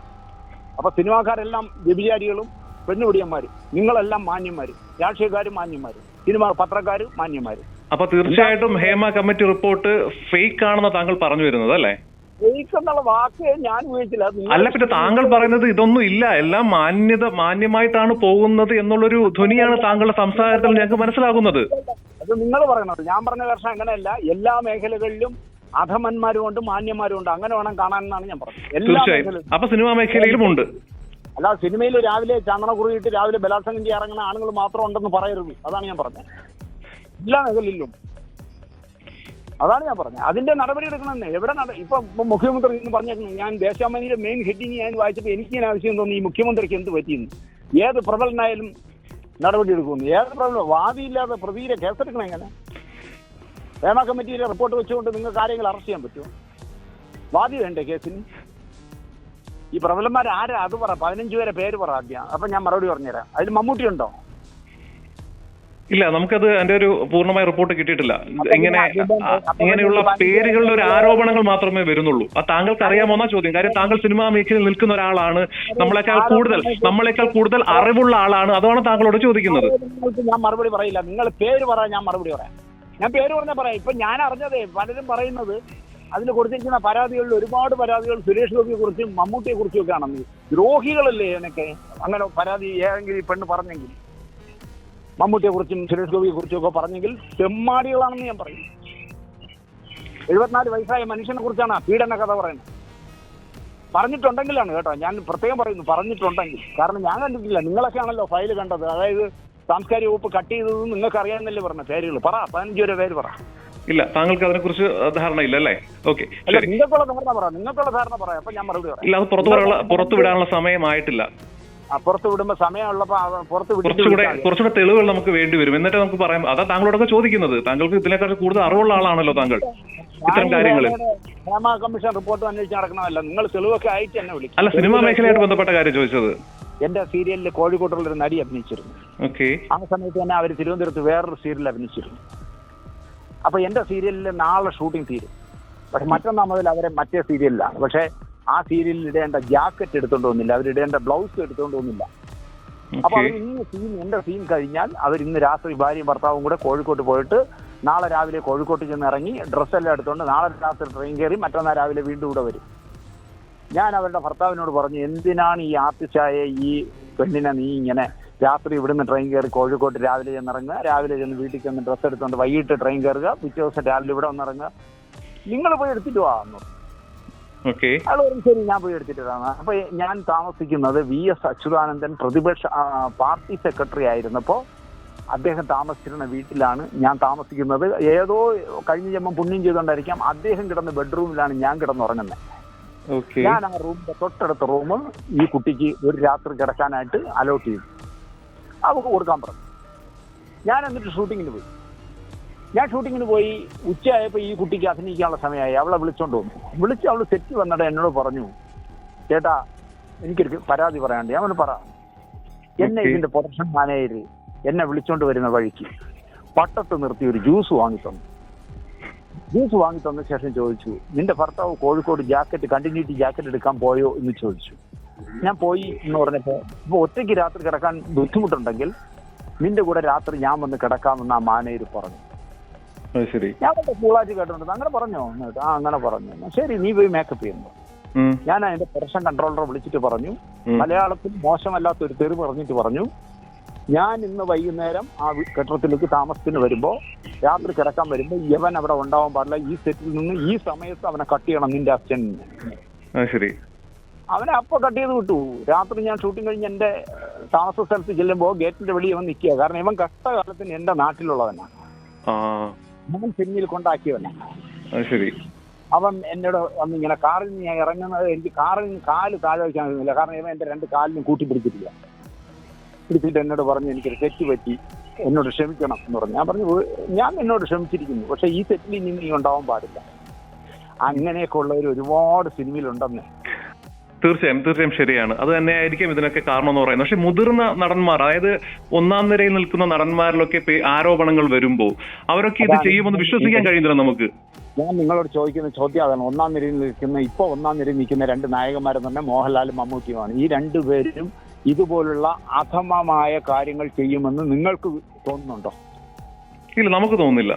അപ്പൊ സിനിമാക്കാരെല്ലാം വ്യഭിചാരികളും പെണ്ണുപിടിയന്മാരും നിങ്ങളെല്ലാം മാന്യന്മാരും രാഷ്ട്രീയക്കാരും മാന്യന്മാരും. സിനിമ പത്രക്കാരും മാന്യന്മാരും. അപ്പൊ തീർച്ചയായിട്ടും ഹേമ കമ്മിറ്റി റിപ്പോർട്ട് ഫേക്ക് ആണെന്ന് താങ്കൾ പറഞ്ഞു വരുന്നത് അല്ലേ? ഫേക്ക് എന്നുള്ള വാക്ക് ഞാൻ ഉപയോഗിച്ചില്ല. അല്ല പിന്നെ താങ്കൾ പറയുന്നത് ഇതൊന്നും ഇല്ല. എല്ലാം മാന്യത മാന്യമായിട്ടാണ് പോകുന്നത് എന്നുള്ളൊരു ധ്വനിയാണ് താങ്കളുടെ സംസാരത്തിൽ ഞങ്ങൾക്ക് മനസ്സിലാകുന്നത്. അത് നിങ്ങൾ പറയണത്. ഞാൻ പറഞ്ഞ വർഷം അങ്ങനെയല്ല. എല്ലാ മേഖലകളിലും അധമന്മാരും ഉണ്ട് മാന്യന്മാരും ഉണ്ട്. അങ്ങനെ വേണം കാണാൻ എന്നാണ് ഞാൻ പറഞ്ഞത്. എല്ലാ മേഖലയിലും. അപ്പൊ സിനിമാ മേഖലയിലും ഉണ്ട്. അല്ല സിനിമയിൽ രാവിലെ ചന്ദനക്കുറിയിട്ട് രാവിലെ ബലാത്സംഗം ചെയ്യാൻ ഇറങ്ങുന്ന ആണുങ്ങൾ മാത്രം ഉണ്ടെന്ന് പറയരുത്. അതാണ് ഞാൻ പറഞ്ഞത്. ഇല്ല മേഖലയിലും അതാണ് ഞാൻ പറഞ്ഞത്. അതിന്റെ നടപടി എടുക്കണമെന്ന്. എവിടെ നട ഇപ്പൊ മുഖ്യമന്ത്രി ഇന്ന് പറഞ്ഞേക്കുന്നത് ഞാൻ ദേശാമനിയുടെ മെയിൻ ഹെഡിങ് ഞാൻ വായിച്ചപ്പോൾ എനിക്ക് ഞാൻ ആവശ്യം തോന്നി ഈ മുഖ്യമന്ത്രിക്ക് എന്ത് പറ്റിയെന്ന്. ഏത് പ്രബലനായാലും നടപടി എടുക്കുന്നു ഏത് പ്രബലം വാദിയില്ലാതെ പ്രതിയെ കേസെടുക്കണം എങ്ങനെ? ഹേമ കമ്മിറ്റിയിലെ റിപ്പോർട്ട് വെച്ചുകൊണ്ട് നിങ്ങൾക്ക് കാര്യങ്ങൾ അറസ്റ്റ് ചെയ്യാൻ പറ്റുമോ? വാദി വേണ്ടേ കേസിന്? ഈ പ്രബലന്മാർ ആരാ? അത് പറ. പതിനഞ്ച് പേരെ പേര് പറ ആദ്യം. അപ്പൊ ഞാൻ മറുപടി പറഞ്ഞുതരാം. അതിൽ മമ്മൂട്ടി ഉണ്ടോ? ഇല്ല നമുക്കത് അതിന്റെ ഒരു പൂർണമായ റിപ്പോർട്ട് കിട്ടിയിട്ടില്ല. ഇങ്ങനെ ആ, ഇങ്ങനെയുള്ള പേരുകളുടെ ഒരു ആരോപണങ്ങൾ മാത്രമേ വരുന്നുള്ളൂ. ആ താങ്കൾക്ക് അറിയാമോ എന്നാ ചോദ്യം? കാര്യം താങ്കൾ സിനിമാ മേഖലയിൽ നിൽക്കുന്ന ഒരാളാണ്. നമ്മളെക്കാൾ കൂടുതൽ നമ്മളെക്കാൾ കൂടുതൽ അറിവുള്ള ആളാണ്. അതാണ് താങ്കളോട് ചോദിക്കുന്നത്. ഞാൻ മറുപടി പറയില്ല. നിങ്ങൾ പേര് പറയാൻ ഞാൻ മറുപടി പറയാം. ഞാൻ പേര് പറഞ്ഞാൽ പറയാം. ഇപ്പൊ ഞാൻ അറിഞ്ഞതേ പലരും പറയുന്നത് അതിൽ കൊടുത്തിരിക്കുന്ന പരാതികളിൽ ഒരുപാട് പരാതികൾ സുരേഷ് ഗോപിയെ കുറിച്ചും മമ്മൂട്ടിയെ കുറിച്ചും ഒക്കെ ആണെന്ന്. ദ്രോഹികളല്ലേ എന്നൊക്കെ അങ്ങനെ പരാതി ഏതെങ്കിലും ഈ പെണ്ണ് പറഞ്ഞെങ്കിൽ മമ്മൂട്ടിയെ കുറിച്ചും സുരേഷ് ഗോപിയെ കുറിച്ചും ഒക്കെ പറഞ്ഞെങ്കിൽ തെമ്മാടികളാണെന്ന് ഞാൻ പറയും. എഴുപത്തിനാല് വയസ്സായ മനുഷ്യനെ കുറിച്ചാണ് പീഡന കഥ പറയുന്നത്. പറഞ്ഞിട്ടുണ്ടെങ്കിലാണ് കേട്ടോ. ഞാൻ പ്രത്യേകം പറയുന്നു പറഞ്ഞിട്ടുണ്ടെങ്കിൽ. കാരണം ഞാൻ കണ്ടിട്ടില്ല. നിങ്ങളൊക്കെ ആണല്ലോ ഫയൽ കണ്ടത്. അതായത് സാംസ്കാരിക വകുപ്പ് കട്ട് ചെയ്തത് നിങ്ങൾക്ക് അറിയാമെന്നല്ലേ പറഞ്ഞ പേരുകൾ. പറ പതിനഞ്ച് വരെ പേര് പറ. ഇല്ല താങ്കൾക്ക് അതിനെക്കുറിച്ച് ധാരണ ഇല്ല അല്ലേ? ഓക്കെ അല്ല നിങ്ങൾക്കുള്ള ധാരണ പറ നിങ്ങൾക്കുള്ള ധാരണ പറയാം അപ്പൊ ഞാൻ മറുപടി പറയാം. ഇല്ല അത് പുറത്തു വരാനുള്ള പുറത്തു വിടാനുള്ള സമയമായിട്ടില്ല. ആ, പുറത്ത് വിടുമ്പോ സമയമുള്ളപ്പോ ആ, പുറത്ത് കുറച്ചുകൂടെ കുറച്ചുകൂടെ തെളിവുകൾ നമുക്ക് വേണ്ടി വരും. എന്നിട്ട് നമുക്ക് പറയാം അതാ താങ്കളോടൊക്കെ ചോദിക്കുന്നത്. താങ്കൾക്ക് ഇതിനെക്കാൾ കൂടുതൽ അറിവുള്ള ആളാണല്ലോ താങ്കൾ. ഇത്തരം കാര്യങ്ങളിൽ. കമ്മീഷൻ റിപ്പോർട്ട് അന്വേഷിച്ച് നടക്കണമല്ല നിങ്ങൾ തെളിവൊക്കെ അയച്ച് എന്നെ വിളിക്കും. അല്ല സിനിമാ മേഖലയായിട്ട് ബന്ധപ്പെട്ട കാര്യം ചോദിച്ചത്. എന്റെ സീരിയലിൽ കോഴിക്കോട്ടുള്ള ഒരു നടി അഭിനയിച്ചിരുന്നു. ഓക്കെ ആ സമയത്ത് തന്നെ അവർ തിരുവനന്തപുരത്ത് വേറൊരു സീരിയൽ അഭിനയിച്ചിരുന്നു. അപ്പൊ എന്റെ സീരിയലിൽ നാളെ ഷൂട്ടിംഗ് തീരും. പക്ഷെ മറ്റൊന്നാം മുതൽ അവരെ മറ്റേ സീരിയലിലാണ് പക്ഷെ ആ സീരിയലിൽ ഇടേണ്ട ജാക്കറ്റ് എടുത്തോണ്ട് വന്നില്ല. അവർ ഇടേണ്ട ബ്ലൗസ് എടുത്തോണ്ട് വന്നില്ല. അപ്പൊ അവർ ഇന്ന് സീൻ എന്റെ സീൻ കഴിഞ്ഞാൽ അവർ ഇന്ന് രാത്രി ഭാര്യയും ഭർത്താവും കൂടെ കോഴിക്കോട്ട് പോയിട്ട് നാളെ രാവിലെ കോഴിക്കോട്ട് ചെന്ന് ഇറങ്ങി ഡ്രസ്സെല്ലാം എടുത്തോണ്ട് നാളെ രാത്രി ട്രെയിൻ കയറി മറ്റന്നാൾ രാവിലെ വീണ്ടും കൂടെ വരും. ഞാൻ അവരുടെ ഭർത്താവിനോട് പറഞ്ഞു എന്തിനാണ് ഈ ആർട്ടിസ്റ്റായ ഈ പെണ്ണിനെ നീ ഇങ്ങനെ രാത്രി ഇവിടുന്ന് ട്രെയിൻ കയറി കോഴിക്കോട്ട് രാവിലെ ചെന്നിറങ്ങുക. രാവിലെ ചെന്ന് വീട്ടിൽ ചെന്ന് ഡ്രസ്സ് എടുത്തുകൊണ്ട് വൈകിട്ട് ട്രെയിൻ കയറുക. പിറ്റേ ദിവസം രാവിലെ ഇവിടെ വന്നിറങ്ങുക നിങ്ങൾ പോയി എടുത്തിട്ട് വാ എന്ന് പറഞ്ഞു. ഓക്കെ. അയാൾ പറഞ്ഞു ശരി ഞാൻ പോയി എടുത്തിട്ട് വരാം. അപ്പൊ ഞാൻ താമസിക്കുന്നത് വി എസ് അച്യുതാനന്ദൻ പ്രതിപക്ഷ പാർട്ടി സെക്രട്ടറി ആയിരുന്നപ്പോ അദ്ദേഹം താമസിച്ചിരുന്ന വീട്ടിലാണ് ഞാൻ താമസിക്കുന്നത്. ഏതോ കഴിഞ്ഞ ജന്മം പുണ്യം ചെയ്തുകൊണ്ടായിരിക്കാം അദ്ദേഹം കിടന്ന ബെഡ്റൂമിലാണ് ഞാൻ കിടന്നുറങ്ങുന്നത് ഞാൻ ആ റൂമിന്റെ തൊട്ടടുത്ത റൂം ഈ കുട്ടിക്ക് ഒരു രാത്രി കിടക്കാനായിട്ട് അലോട്ട് ചെയ്തു. അവർക്ക് കൊടുക്കാൻ പറഞ്ഞു. ഞാൻ എന്നിട്ട് ഷൂട്ടിങ്ങിന് പോയി. ഞാൻ ഷൂട്ടിങ്ങിന് പോയി ഉച്ചയായപ്പോൾ ഈ കുട്ടിക്ക് അഭിനയിക്കാനുള്ള സമയമായി. അവളെ വിളിച്ചോണ്ട് വന്നു. വിളിച്ച് അവൾ സെറ്റ് വന്നിട്ട് എന്നോട് പറഞ്ഞു ചേട്ടാ എനിക്കൊരു പരാതി പറയാണ്ട് ഞാൻ പറ. എന്നെ. ഇതിന്റെ പ്രൊഡക്ഷൻ മാനേജർ എന്നെ വിളിച്ചോണ്ട് വരുന്ന വഴിക്ക് പട്ടത്ത് നിർത്തി ഒരു ജ്യൂസ് വാങ്ങിത്തന്നു ജ്യൂസ് വാങ്ങിത്തന്ന ശേഷം ചോദിച്ചു നിന്റെ ഭർത്താവ് കോഴിക്കോട് ജാക്കറ്റ് കണ്ടിന്യൂറ്റി ജാക്കറ്റ് എടുക്കാൻ പോയോ? എന്ന് ചോദിച്ചു. ഞാൻ പോയി എന്ന് പറഞ്ഞപ്പോ ഇപ്പൊ ഒറ്റയ്ക്ക് രാത്രി കിടക്കാൻ ബുദ്ധിമുട്ടുണ്ടെങ്കിൽ നിന്റെ കൂടെ രാത്രി ഞാൻ വന്ന് കിടക്കാമെന്ന് ആ മാനേജർ പറഞ്ഞു. ഞാൻ കൂളായിട്ട് കേട്ടിട്ടുണ്ട്. അങ്ങനെ പറഞ്ഞോ? ആ അങ്ങനെ പറഞ്ഞു. ശരി നീ പോയി മേക്കപ്പ് ചെയ്യുന്നു. ഞാൻ അതിന്റെ പ്രൊഡക്ഷൻ കൺട്രോളറെ വിളിച്ചിട്ട് പറഞ്ഞു. മലയാളത്തിൽ മോശമല്ലാത്ത ഒരു തെറി പറഞ്ഞിട്ട് പറഞ്ഞു. ഞാൻ ഇന്ന് വൈകുന്നേരം ആ കെട്ടിടത്തിലേക്ക് താമസത്തിന് വരുമ്പോ രാത്രി കിടക്കാൻ വരുമ്പോ യവൻ അവിടെ ഉണ്ടാവാൻ പാടില്ല. ഈ സെറ്റിൽ നിന്ന് ഈ സമയത്ത് അവനെ കട്ട് ചെയ്യണം നിന്റെ അച്ഛൻ. ശരി. അവനെ അപ്പൊ കട്ട് ചെയ്ത് വിട്ടു. രാത്രി ഞാൻ ഷൂട്ടിംഗ് കഴിഞ്ഞ് എന്റെ താമസ സ്ഥലത്ത് ചെല്ലുമ്പോൾ ഗേറ്റിന്റെ വെളിയിൽ വന്ന് നിൽക്കുക. കാരണം ഇവൻ കഷ്ടകാലത്തിന് എന്റെ നാട്ടിലുള്ളവനാണ്. അവൻ സിനിമയിൽ കൊണ്ടാക്കിയവനാണ് ശരി. അവൻ എന്നോട് വന്ന് ഇങ്ങനെ കാറിൽ നിന്ന് ഞാൻ ഇറങ്ങുന്നത് എനിക്ക് കാറിൽ നിന്ന് കാൽ താഴെ വയ്ക്കാൻ കഴിയുന്നില്ല കാരണം ഇവൻ എന്റെ രണ്ട് കാലിനും കൂട്ടി പിടിച്ചിട്ടില്ല പിടിച്ചിട്ട് എന്നോട് പറഞ്ഞു എനിക്കൊരു തെറ്റ് പറ്റി. എന്നോട് ക്ഷമിക്കണം എന്ന് പറഞ്ഞു. ഞാൻ പറഞ്ഞു ഞാൻ എന്നോട് ക്ഷമിച്ചിരിക്കുന്നു. പക്ഷെ ഈ തെറ്റിൽ ഇനി നീ ഉണ്ടാവാൻ പാടില്ല. അങ്ങനെയൊക്കെ ഉള്ളവർ ഒരുപാട് സിനിമയിലുണ്ടെന്ന്. തീർച്ചയായും തീർച്ചയായും ശരിയാണ്. അത് തന്നെയായിരിക്കും ഇതിനൊക്കെ കാരണം എന്ന് പറയുന്നത്. പക്ഷെ മുതിർന്ന നടന്മാർ അതായത് ഒന്നാം നിരയിൽ നിൽക്കുന്ന നടന്മാരിലൊക്കെ ആരോപണങ്ങൾ വരുമ്പോൾ അവരൊക്കെ ഇത് ചെയ്യുമെന്ന് വിശ്വസിക്കാൻ കഴിയുന്നില്ല നമുക്ക്. ഞാൻ നിങ്ങളോട് ചോദിക്കുന്ന ചോദ്യം അതാണ്. ഒന്നാം നിരയിൽ നിൽക്കുന്ന ഇപ്പൊ ഒന്നാം നിരയിൽ നിൽക്കുന്ന രണ്ട് നായകന്മാരെന്ന് പറഞ്ഞാൽ മോഹൻലാലും മമ്മൂട്ടിയുമാണ്. ഈ രണ്ടുപേരും ഇതുപോലുള്ള അധമമായ കാര്യങ്ങൾ ചെയ്യുമെന്ന് നിങ്ങൾക്ക് തോന്നുന്നുണ്ടോ? ഇല്ല നമുക്ക് തോന്നുന്നില്ല.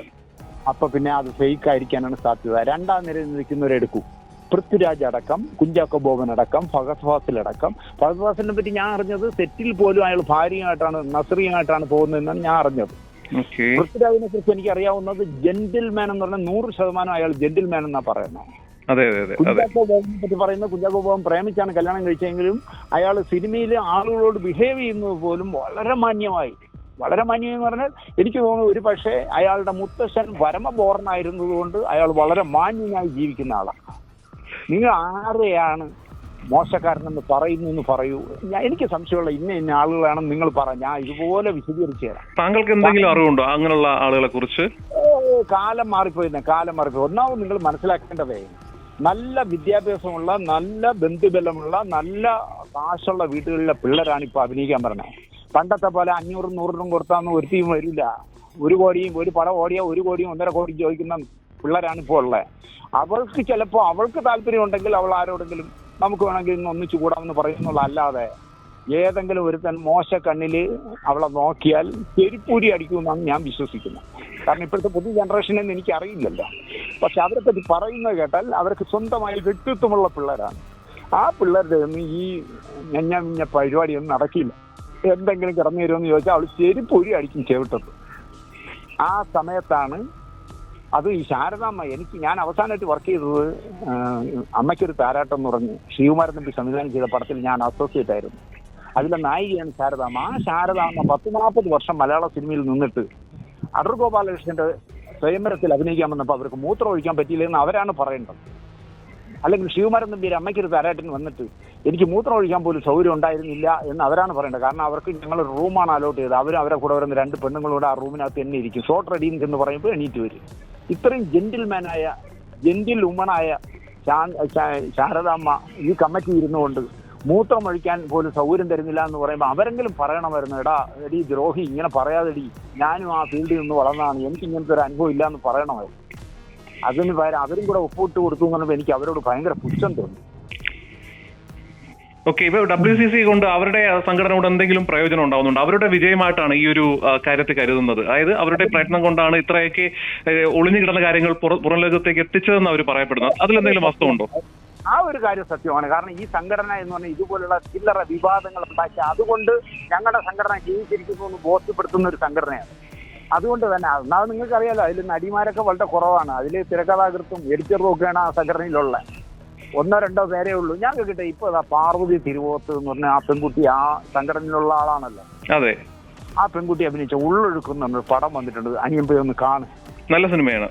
അപ്പൊ പിന്നെ അത് ഫേക്ക് ആയിരിക്കാനാണ് സാധ്യത. രണ്ടാം നിരയിൽ നിൽക്കുന്നവരെടുക്കൂ പൃഥ്വിരാജ് അടക്കം കുഞ്ചാക്കോ ബോബൻ അടക്കം ഫഹദ് ഫാസിൽ അടക്കം. ഫഹദ് ഫാസിലിനെ പറ്റി ഞാൻ അറിഞ്ഞത് സെറ്റിൽ പോലും അയാൾ ഭാര്യയായിട്ടാണ് നസറിയായിട്ടാണ് പോകുന്നതെന്നാണ് ഞാൻ അറിഞ്ഞത്. പൃഥ്വിരാജിനെ കുറിച്ച് എനിക്ക് അറിയാവുന്നത് ജെന്റിൽമാൻ എന്ന് പറഞ്ഞാൽ നൂറ് ശതമാനം അയാൾ ജെന്റിൽമാൻ എന്നാ പറയുന്നത്. കുഞ്ചാക്കോ ബോബനെ പറ്റി പറയുന്നത് കുഞ്ചാക്കോ ബോബൻ പ്രേമിച്ചാണ് കല്യാണം കഴിച്ചെങ്കിലും അയാൾ സിനിമയിൽ ആളുകളോട് ബിഹേവ് ചെയ്യുന്നത് പോലും വളരെ മാന്യമായി വളരെ മാന്യം എന്ന് പറഞ്ഞാൽ എനിക്ക് തോന്നുന്നു ഒരു പക്ഷേ അയാളുടെ മുത്തശ്ശൻ പരമബോർണായിരുന്നത് കൊണ്ട് അയാൾ വളരെ മാന്യനായി ജീവിക്കുന്ന ആളാണ്. നിങ്ങൾ ആരെയാണ് മോശക്കാരനെന്ന് പറയുന്നു എന്ന് പറയൂ? ഞാൻ എനിക്ക് സംശയമുള്ള ഇന്ന ഇന്ന ആളുകളാണെന്ന് നിങ്ങൾ പറ ഞാൻ ഇതുപോലെ വിശദീകരിച്ചു തരാം. താങ്കൾക്ക് എന്തെങ്കിലും അറിവുണ്ടോ അങ്ങനെയുള്ള ആളുകളെ കുറിച്ച് കാലം മാറിപ്പോയിരുന്ന കാലം മാറിപ്പോയി. ഒന്നാമത് നിങ്ങൾ മനസ്സിലാക്കേണ്ടതേ നല്ല വിദ്യാഭ്യാസമുള്ള നല്ല ബന്ധുബലമുള്ള നല്ല കാശുള്ള വീടുകളിലെ പിള്ളേരാണ് ഇപ്പൊ അഭിനയിക്കാൻ പറഞ്ഞത് പണ്ടത്തെ പോലെ അഞ്ഞൂറും നൂറിനും കൊടുത്താന്ന് ഒരുത്തിയും വരില്ല. ഒരു കോടിയും ഒരു പടം ഓടിയാൽ ഒരു കോടിയും ഒന്നര കോടി ചോദിക്കുന്ന പിള്ളേരാണ് ഇപ്പോൾ ഉള്ളത് അവൾക്ക് ചിലപ്പോൾ അവൾക്ക് താല്പര്യം ഉണ്ടെങ്കിൽ അവൾ ആരോടെങ്കിലും നമുക്ക് വേണമെങ്കിൽ ഇന്ന് ഒന്നിച്ചു കൂടാമെന്ന് പറയുന്നുള്ള അല്ലാതെ ഏതെങ്കിലും ഒരുത്തൻ മോശ കണ്ണിൽ അവളെ നോക്കിയാൽ ചെരിപ്പൂരി അടിക്കുമെന്നാണ് ഞാൻ വിശ്വസിക്കുന്നത്. കാരണം ഇപ്പോഴത്തെ പുതിയ ജനറേഷനെന്ന് എനിക്ക് അറിയില്ലല്ലോ പക്ഷെ അവരെ പറ്റി പറയുന്നത് കേട്ടാൽ അവർക്ക് സ്വന്തമായി വ്യക്തിത്വമുള്ള പിള്ളേരാണ്. ആ പിള്ളേരുടെ ഒന്നും ഈ ഞഞ്ഞ മിഞ്ഞ പരിപാടിയൊന്നും നടക്കില്ല. എന്തെങ്കിലും കിടന്നു തരുമെന്ന് ചോദിച്ചാൽ അവൾ ചെരിപ്പൂരി അടിക്കും ചെവിട്ടത് ആ സമയത്താണ് അത് ഈ ശാരദാമ്മ എനിക്ക് ഞാൻ അവസാനമായിട്ട് വർക്ക് ചെയ്തത് അമ്മയ്ക്കൊരു താരാട്ടം എന്ന് പറഞ്ഞ് ശ്രീകുമാരൻ തമ്പി സംവിധാനം ചെയ്ത പടത്തിൽ ഞാൻ അസോസിയേറ്റ് ആയിരുന്നു. അതിലെ നായികയാണ് ശാരദാമ്മ. ആ ശാരദാമ്മ പത്ത് നാൽപ്പത് വർഷം മലയാള സിനിമയിൽ നിന്നിട്ട് അടർ ഗോപാലകൃഷ്ണന്റെ സ്വയംവരത്തിൽ അഭിനയിക്കാൻ വന്നപ്പോൾ അവർക്ക് മൂത്രം ഒഴിക്കാൻ പറ്റിയില്ലെന്ന് അവരാണ് പറയേണ്ടത്. അല്ലെങ്കിൽ ശിവകുമാരൻ തമ്പിയുടെ അമ്മയ്ക്കൊരു താരാട്ടിന് വന്നിട്ട് എനിക്ക് മൂത്രം ഒഴിക്കാൻ പോലും സൗകര്യം ഉണ്ടായിരുന്നില്ല എന്ന് അവരാണ് പറയേണ്ടത്. കാരണം അവർക്ക് ഞങ്ങൾ റൂമാണ് അലോട്ട് ചെയ്തത്. അവരും അവരെ കൂടെ വരുന്ന രണ്ട് പെണ്ണുങ്ങളോട് ആ റൂമിനകത്ത് തന്നെ ഇരിക്കും. ഷോർട്ട് റെഡീൻസ് എന്ന് പറയുമ്പോൾ എണീറ്റ് വരും. ഇത്രയും ജെന്റിൽമാനായ ജെന്റിൽ ശാ- ശാരദാമ്മ ഈ കമ്മിറ്റി ഇരുന്നുകൊണ്ട് മൂത്രം ഒഴിക്കാൻ പോലും സൗകര്യം തരുന്നില്ല എന്ന് പറയുമ്പോൾ അവരെങ്കിലും പറയണമായിരുന്നു എടാ എടി ദ്രോഹി ഇങ്ങനെ പറയാതെടി. ഞാനും ആ ഫീൽഡിൽ നിന്ന് വളർന്നതാണ്. എനിക്ക് ഇങ്ങനത്തെ ഒരു അനുഭവം ഇല്ല എന്ന് പറയണമായിരുന്നു. അതിന് പകരം അവരും കൂടെ ഒപ്പിട്ട് കൊടുത്തു എന്ന് എനിക്ക് അവരോട് ഭയങ്കര പുച്ഛം തോന്നി. ഓക്കെ ഇപ്പൊ ഡബ്ല്യു സി സി കൊണ്ട് അവരുടെ സംഘടന കൊണ്ട് എന്തെങ്കിലും പ്രയോജനം ഉണ്ടാവുന്നുണ്ട്? അവരുടെ വിജയമായിട്ടാണ് ഈ ഒരു കാര്യത്തെ കരുതുന്നത്. അതായത് അവരുടെ പ്രയത്നം കൊണ്ടാണ് ഇത്രയൊക്കെ ഒളിഞ്ഞു കിടന്ന കാര്യങ്ങൾ പുറം ലോകത്തേക്ക് എത്തിച്ചതെന്ന് അവർ പറയപ്പെടുന്നത്. അതിലെന്തെങ്കിലും വസ്തുണ്ടോ ആ ഒരു കാര്യം സത്യമാണ്. കാരണം ഈ സംഘടന എന്ന് പറഞ്ഞാൽ ഇതുപോലുള്ള ചില്ലറ വിവാദങ്ങൾ ഉണ്ടാക്കി അതുകൊണ്ട് ഞങ്ങളുടെ സംഘടന ജീവിച്ചിരിക്കുന്നു എന്ന് ബോധ്യപ്പെടുത്തുന്ന ഒരു സംഘടനയാണ്. അതുകൊണ്ട് തന്നെ ഒന്നാമത് നിങ്ങൾക്കറിയാലോ അതിൽ നടിമാരൊക്കെ വളരെ കുറവാണ്. അതിൽ തിരക്കഥാകൃത്തും എഡിറ്ററും ഒക്കെയാണ് ആ സംഘടനയിലുള്ള ഒന്നോ രണ്ടോ പേരേ ഉള്ളൂ. ഞാൻ കേട്ടെ ഇപ്പൊ പാർവതി തിരുവോത്ത് എന്ന് പറഞ്ഞ ആ പെൺകുട്ടി ആ സംഘടനയിലുള്ള ആളാണല്ലോ. അതെ. ആ പെൺകുട്ടി അഭിനയിച്ച ഉള്ളൊഴുക്കുന്ന പടം വന്നിട്ടുണ്ട്. അനിയമ്പ ഒന്ന് കാണും. നല്ല സിനിമയാണ്.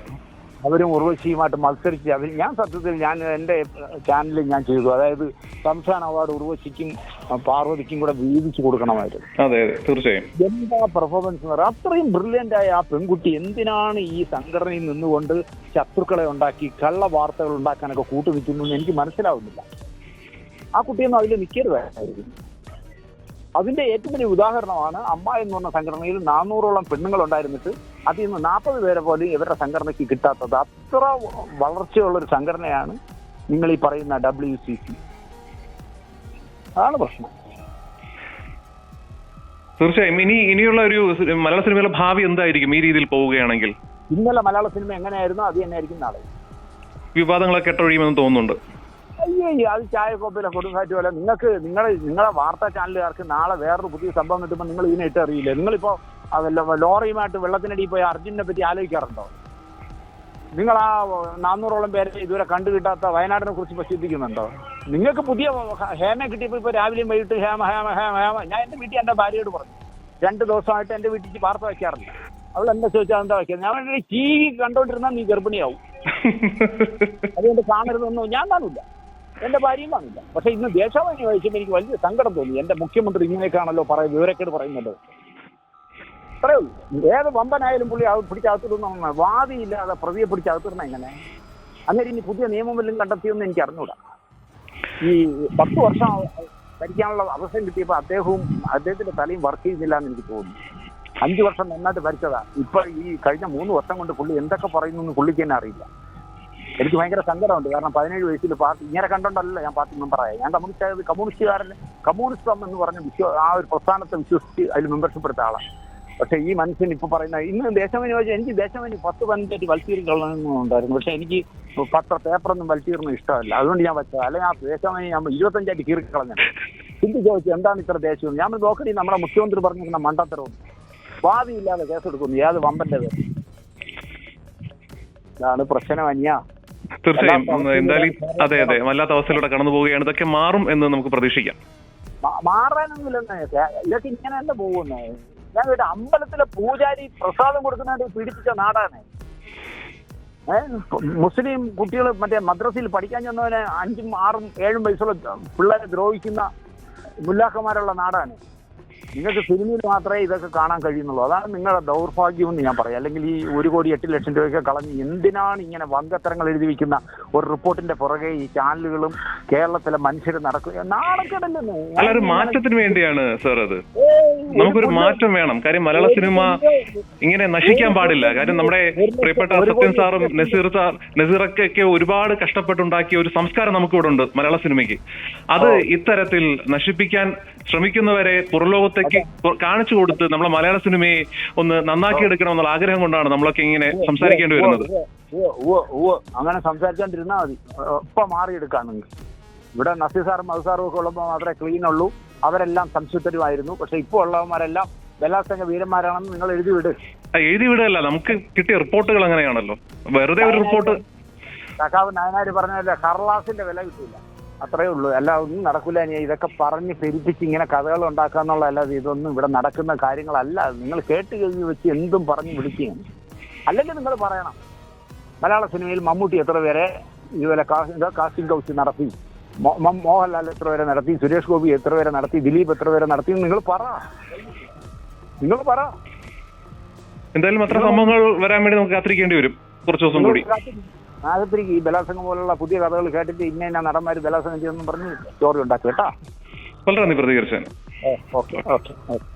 അവരും ഉർവശിയുമായിട്ട് മത്സരിച്ച് അവർ ഞാൻ സത്യത്തിൽ ഞാൻ എന്റെ ചാനലിൽ ഞാൻ ചെയ്തു. അതായത് സംസ്ഥാന അവാർഡ് ഉർവശിക്കും പാർവതിക്കും കൂടെ വീതിച്ചു കൊടുക്കണമായിരുന്നു. അതെ അതെ. തീർച്ചയായും. എന്താ പെർഫോമൻസ് എന്ന് പറയുക അത്രയും ബ്രില്യന്റ് ആയ ആ പെൺകുട്ടി എന്തിനാണ് ഈ സംഘടനയിൽ നിന്നുകൊണ്ട് ശത്രുക്കളെ ഉണ്ടാക്കി കള്ള വാർത്തകൾ ഉണ്ടാക്കാനൊക്കെ കൂട്ടുനിൽക്കുന്നു എന്ന് എനിക്ക് മനസ്സിലാവുന്നില്ല. ആ കുട്ടിയൊന്നും അതിൽ നിൽക്കരുതായിരുന്നു. അതിന്റെ ഏറ്റവും വലിയ ഉദാഹരണമാണ് അമ്മ എന്ന് പറഞ്ഞ സംഘടനയിൽ നാനൂറോളം പെണ്ണുങ്ങൾ ഉണ്ടായിരുന്നിട്ട് അതിൽ നിന്ന് നാൽപ്പത് പേരെ പോലും ഇവരുടെ സംഘടനയ്ക്ക് കിട്ടാത്തത്. അത്ര വളർച്ചയുള്ള ഒരു സംഘടനയാണ് നിങ്ങൾ ഈ പറയുന്ന ഡബ്ല്യു സി സി അതാണ് പ്രശ്നം. തീർച്ചയായും. ഇനി ഇനിയുള്ള ഒരു മലയാള സിനിമയുടെ ഭാവി എന്തായിരിക്കും ഈ രീതിയിൽ പോവുകയാണെങ്കിൽ? ഇന്നലെ മലയാള സിനിമ എങ്ങനെയായിരുന്നു? അത് തന്നെയായിരിക്കും നാളെ. വിവാദങ്ങളൊക്കെ കെട്ടൊഴിയുമെന്ന് തോന്നുന്നുണ്ട്. അയ്യോ അത് ചായക്കോപ്പിലെ കൊടുങ്കാറ്റ് പോലെ. നിങ്ങൾക്ക് നിങ്ങളെ നിങ്ങളെ വാർത്താ ചാനലുകാർക്ക് നാളെ വേറൊരു പുതിയ സംഭവം കിട്ടുമ്പോൾ നിങ്ങൾ ഇതിനെ ഇട്ട് അറിയില്ലേ? നിങ്ങളിപ്പോ ലോറിയുമായിട്ട് വെള്ളത്തിനടിയിൽ പോയി അർജുനെ പറ്റി ആലോചിക്കാറുണ്ടോ? നിങ്ങൾ ആ നാനൂറോളം പേരെ ഇതുവരെ കണ്ടു കിട്ടാത്ത വയനാടിനെ കുറിച്ച് ഇപ്പൊ ചിന്തിക്കുന്നുണ്ടോ നിങ്ങൾക്ക് പുതിയ ഹേമ കിട്ടിയപ്പോൾ ഇപ്പൊ രാവിലെയും വൈകിട്ട് ഹേമ ഹേമ ഹേമ ഹേമ. ഞാൻ എന്റെ വീട്ടിൽ എന്റെ ഭാര്യയോട് പറഞ്ഞു. രണ്ട് ദിവസമായിട്ട് എന്റെ വീട്ടിൽ വാർത്ത വയ്ക്കാറില്ല അവൾ എന്താ ചോദിച്ചാൽ എന്താ വയ്ക്കുന്നത് ഞാൻ ടി വി കണ്ടോണ്ടിരുന്നാൽ നീ ഗർഭിണിയാവും. അതുകൊണ്ട് കാണരുതൊന്നും ഞാൻ കാണില്ല എന്റെ ഭാര്യയും വന്നില്ല പക്ഷെ ഇന്ന് ദേശാഭിമാനി വായിച്ചപ്പോൾ എനിക്ക് വലിയ സങ്കടം തോന്നി. എന്റെ മുഖ്യമന്ത്രി ഇങ്ങനെയൊക്കെയാണല്ലോ പറയും വിവരക്കേട് പറയുന്നത്. അത്രേ ഉള്ളൂ. ഏത് വമ്പനായാലും പുള്ളി പിടിച്ചകത്തിടുന്ന വാദിയില്ലാതെ പ്രതിയെ പിടിച്ചകത്തിടുന്ന എങ്ങനെ? അങ്ങനെ ഇനി പുതിയ നിയമം വല്ലതും കണ്ടെത്തിയെന്ന് എനിക്ക് അറിഞ്ഞൂടാ. ഈ പത്ത് വർഷം ഭരിക്കാനുള്ള അവസരം കിട്ടിയപ്പോൾ അദ്ദേഹവും അദ്ദേഹത്തിന്റെ തലയും വർക്ക് ചെയ്യുന്നില്ല എന്ന് എനിക്ക് തോന്നുന്നു അഞ്ചു വർഷം നന്നായിട്ട് ഭരിച്ചതാ. ഇപ്പൊ ഈ കഴിഞ്ഞ മൂന്ന് വർഷം കൊണ്ട് പുള്ളി എന്തൊക്കെ പറയുന്നു എന്ന് പുള്ളിക്ക് തന്നെ അറിയില്ല. എനിക്ക് ഭയങ്കര സങ്കടമുണ്ട്. കാരണം പതിനേഴ് വയസ്സിൽ പാർട്ടി ഇങ്ങനെ കണ്ടുണ്ടല്ലോ ഞാൻ പാർട്ടി മെമ്പറായ. ഞാൻ കമ്മ്യൂണിസ്റ്റ് കമ്മ്യൂണിസ്റ്റുകാരൻ കമ്മ്യൂണിസം എന്ന് പറഞ്ഞ വിശ്വ ആ ഒരു പ്രസ്ഥാനത്തെ വിശ്വസിച്ച് അതിൽ മെമ്പർഷിപ്പ് എടുത്ത ആളാണ്. പക്ഷേ ഈ മനുഷ്യൻ ഇപ്പൊ പറയുന്ന ഇന്ന് ദേശമനി ചോദിച്ചാൽ എനിക്ക് ദേശമനി പത്ത് പതിനഞ്ചായിട്ട് വലിച്ചീരി കളയണമെന്നുണ്ടായിരുന്നു പക്ഷെ എനിക്ക് പത്ര പേപ്പറൊന്നും വലിച്ചീർന്ന് ഇഷ്ടമല്ല. അതുകൊണ്ട് ഞാൻ വെച്ചത്. അല്ലെങ്കിൽ ആ ദേശമനി ഞാൻ ഇരുപത്തഞ്ചായിട്ട് കീറി കളഞ്ഞത് ഹിന്ദു ചോദിച്ചു എന്താണ് ഇത്ര ദേശം ഞാൻ നോക്കടി നമ്മുടെ മുഖ്യമന്ത്രി പറഞ്ഞിരിക്കുന്ന മണ്ടത്തരവും. വാദിയില്ലാതെ കേസെടുക്കുന്നു. ഏത് വമ്പന്റെ ഇതാണ് പ്രശ്നം അന്യ തീർച്ചയായും. എന്തായാലും അതെ അതെ. വല്ലാത്ത അവസ്ഥയിലൂടെ കടന്നു പോവുകയാണ്. ഇതൊക്കെ മാറും എന്ന് നമുക്ക് പ്രതീക്ഷിക്കാം. മാ- മാറാനൊന്നുമില്ലെന്ന് ഇതൊക്കെ ഇങ്ങനെ തന്നെ പോകുന്നത് ഞാൻ കേട്ട അമ്പലത്തിലെ പൂജാരി പ്രസാദം കൊടുക്കുന്നതിന് പീഡിപ്പിച്ച നാടാണ്. മുസ്ലിം കുട്ടികൾ മറ്റേ മദ്രസയിൽ പഠിക്കാൻ ചെന്നവനെ അഞ്ചും ആറും ഏഴും വയസ്സുള്ള പിള്ളേരെ ദ്രോഹിക്കുന്ന മുല്ലാക്കന്മാരുള്ള നാടാണ്. നിങ്ങൾക്ക് സിനിമയിൽ മാത്രമേ ഇതൊക്കെ കാണാൻ കഴിയുന്നുള്ളൂ. അതാണ് നിങ്ങളുടെ ദൗർഭാഗ്യം എന്ന് ഞാൻ പറയാം. അല്ലെങ്കിൽ ഈ ഒരു കോടി എട്ട് ലക്ഷം രൂപയൊക്കെ കളഞ്ഞ് എന്തിനാണ് ഇങ്ങനെ വങ്കത്തരങ്ങൾ എഴുതി വെക്കുന്ന ഒരു റിപ്പോർട്ടിന്റെ പുറകെ ഈ ചാനലുകളും കേരളത്തിലെ മനുഷ്യർ നടക്കുക നാണക്കേടല്ലെന്ന് അല്ല ഒരു മാറ്റത്തിന് വേണ്ടിയാണ് സാർ അത്. നമുക്കൊരു മാറ്റം വേണം. കാര്യം മലയാള സിനിമ ഇങ്ങനെ നശിക്കാൻ പാടില്ല. കാര്യം നമ്മുടെ പ്രിയപ്പെട്ട സത്യൻ സാറും നസീർ സാർ നസീറൊക്കെ ഒരുപാട് കഷ്ടപ്പെട്ടുണ്ടാക്കിയ ഒരു സംസ്കാരം നമുക്കിവിടെ ഉണ്ട് മലയാള സിനിമയ്ക്ക്. അത് ഇത്തരത്തിൽ നശിപ്പിക്കാൻ ശ്രമിക്കുന്നവരെ പുറലോകത്തേക്ക് പു- കാണിച്ചു കൊടുത്ത് നമ്മളെ മലയാള സിനിമയെ ഒന്ന് നന്നാക്കി എടുക്കണം എന്നുള്ള ആഗ്രഹം കൊണ്ടാണ് നമ്മളൊക്കെ ഇങ്ങനെ സംസാരിക്കേണ്ടി വരുന്നത്. അങ്ങനെ സംസാരിച്ചോണ്ടിരുന്നാ മതി. ഇപ്പൊ മാറിയെടുക്കാം നിങ്ങൾക്ക് ഇവിടെ നസീർ സാറും മധു സാറും ഒക്കെ ഉള്ളപ്പോൾ മാത്രമേ ക്ലീൻ ഉള്ളൂ. അവരെല്ലാം സംശുദ്ധരുമായിരുന്നു. പക്ഷെ ഇപ്പോൾ ഉള്ളവന്മാരെല്ലാം ബലാത്സംഗ വീരന്മാരാണെന്ന് നിങ്ങൾ എഴുതി വിട്. എഴുതി വിടല്ല. നമുക്ക് കിട്ടിയ റിപ്പോർട്ടുകൾ അങ്ങനെയാണല്ലോ. വെറുതെ ഒരു റിപ്പോർട്ട് സഖാവ് നായനാര് പറഞ്ഞല്ലേ കർലാസിന്റെ വില കിട്ടൂല. അത്രേ ഉള്ളൂ. അല്ല ഒന്നും നടക്കില്ല ഇനി. ഇതൊക്കെ പറഞ്ഞ് പെരുപ്പിച്ച് ഇങ്ങനെ കഥകൾ ഉണ്ടാക്കുക അല്ലാതെ ഇതൊന്നും ഇവിടെ നടക്കുന്ന കാര്യങ്ങളല്ല. നിങ്ങൾ കേട്ട് കഴിഞ്ഞ് വെച്ച് എന്തും പറഞ്ഞ് വിളിക്കുകയാണ്. അല്ലെങ്കിൽ നിങ്ങൾ പറയണം. മലയാള സിനിമയിൽ മമ്മൂട്ടി എത്ര പേരെ ഇതുപോലെ കാസ്റ്റിംഗ് കൗച്ച് നടത്തി. മോഹൻലാൽ എത്ര പേരെ നടത്തി? സുരേഷ് ഗോപി എത്ര പേരെ നടത്തി? ദിലീപ് എത്ര പേരെ നടത്തി? നിങ്ങൾ പറ. നിങ്ങൾ പറ. എന്തായാലും അത്ര സംഭവങ്ങൾ വരാൻ വേണ്ടി നമുക്ക് കാത്തിരിക്കേണ്ടി വരും. കുറച്ച് ദിവസം കൂടി. ആകത്തിരിക്ക് ഈ ബലാത്സംഗം പോലുള്ള പുതിയ കഥകൾ കേട്ടിട്ട് ഇന്ന ഇന്ന നടന്മാർ ബലാത്സംഗം ചെയ്തെന്നും പറഞ്ഞ് സ്റ്റോറി ഉണ്ടാക്കി കേട്ടാ? വളരെ നന്ദി പ്രതികരിച്ചതിന്. Okay okay okay.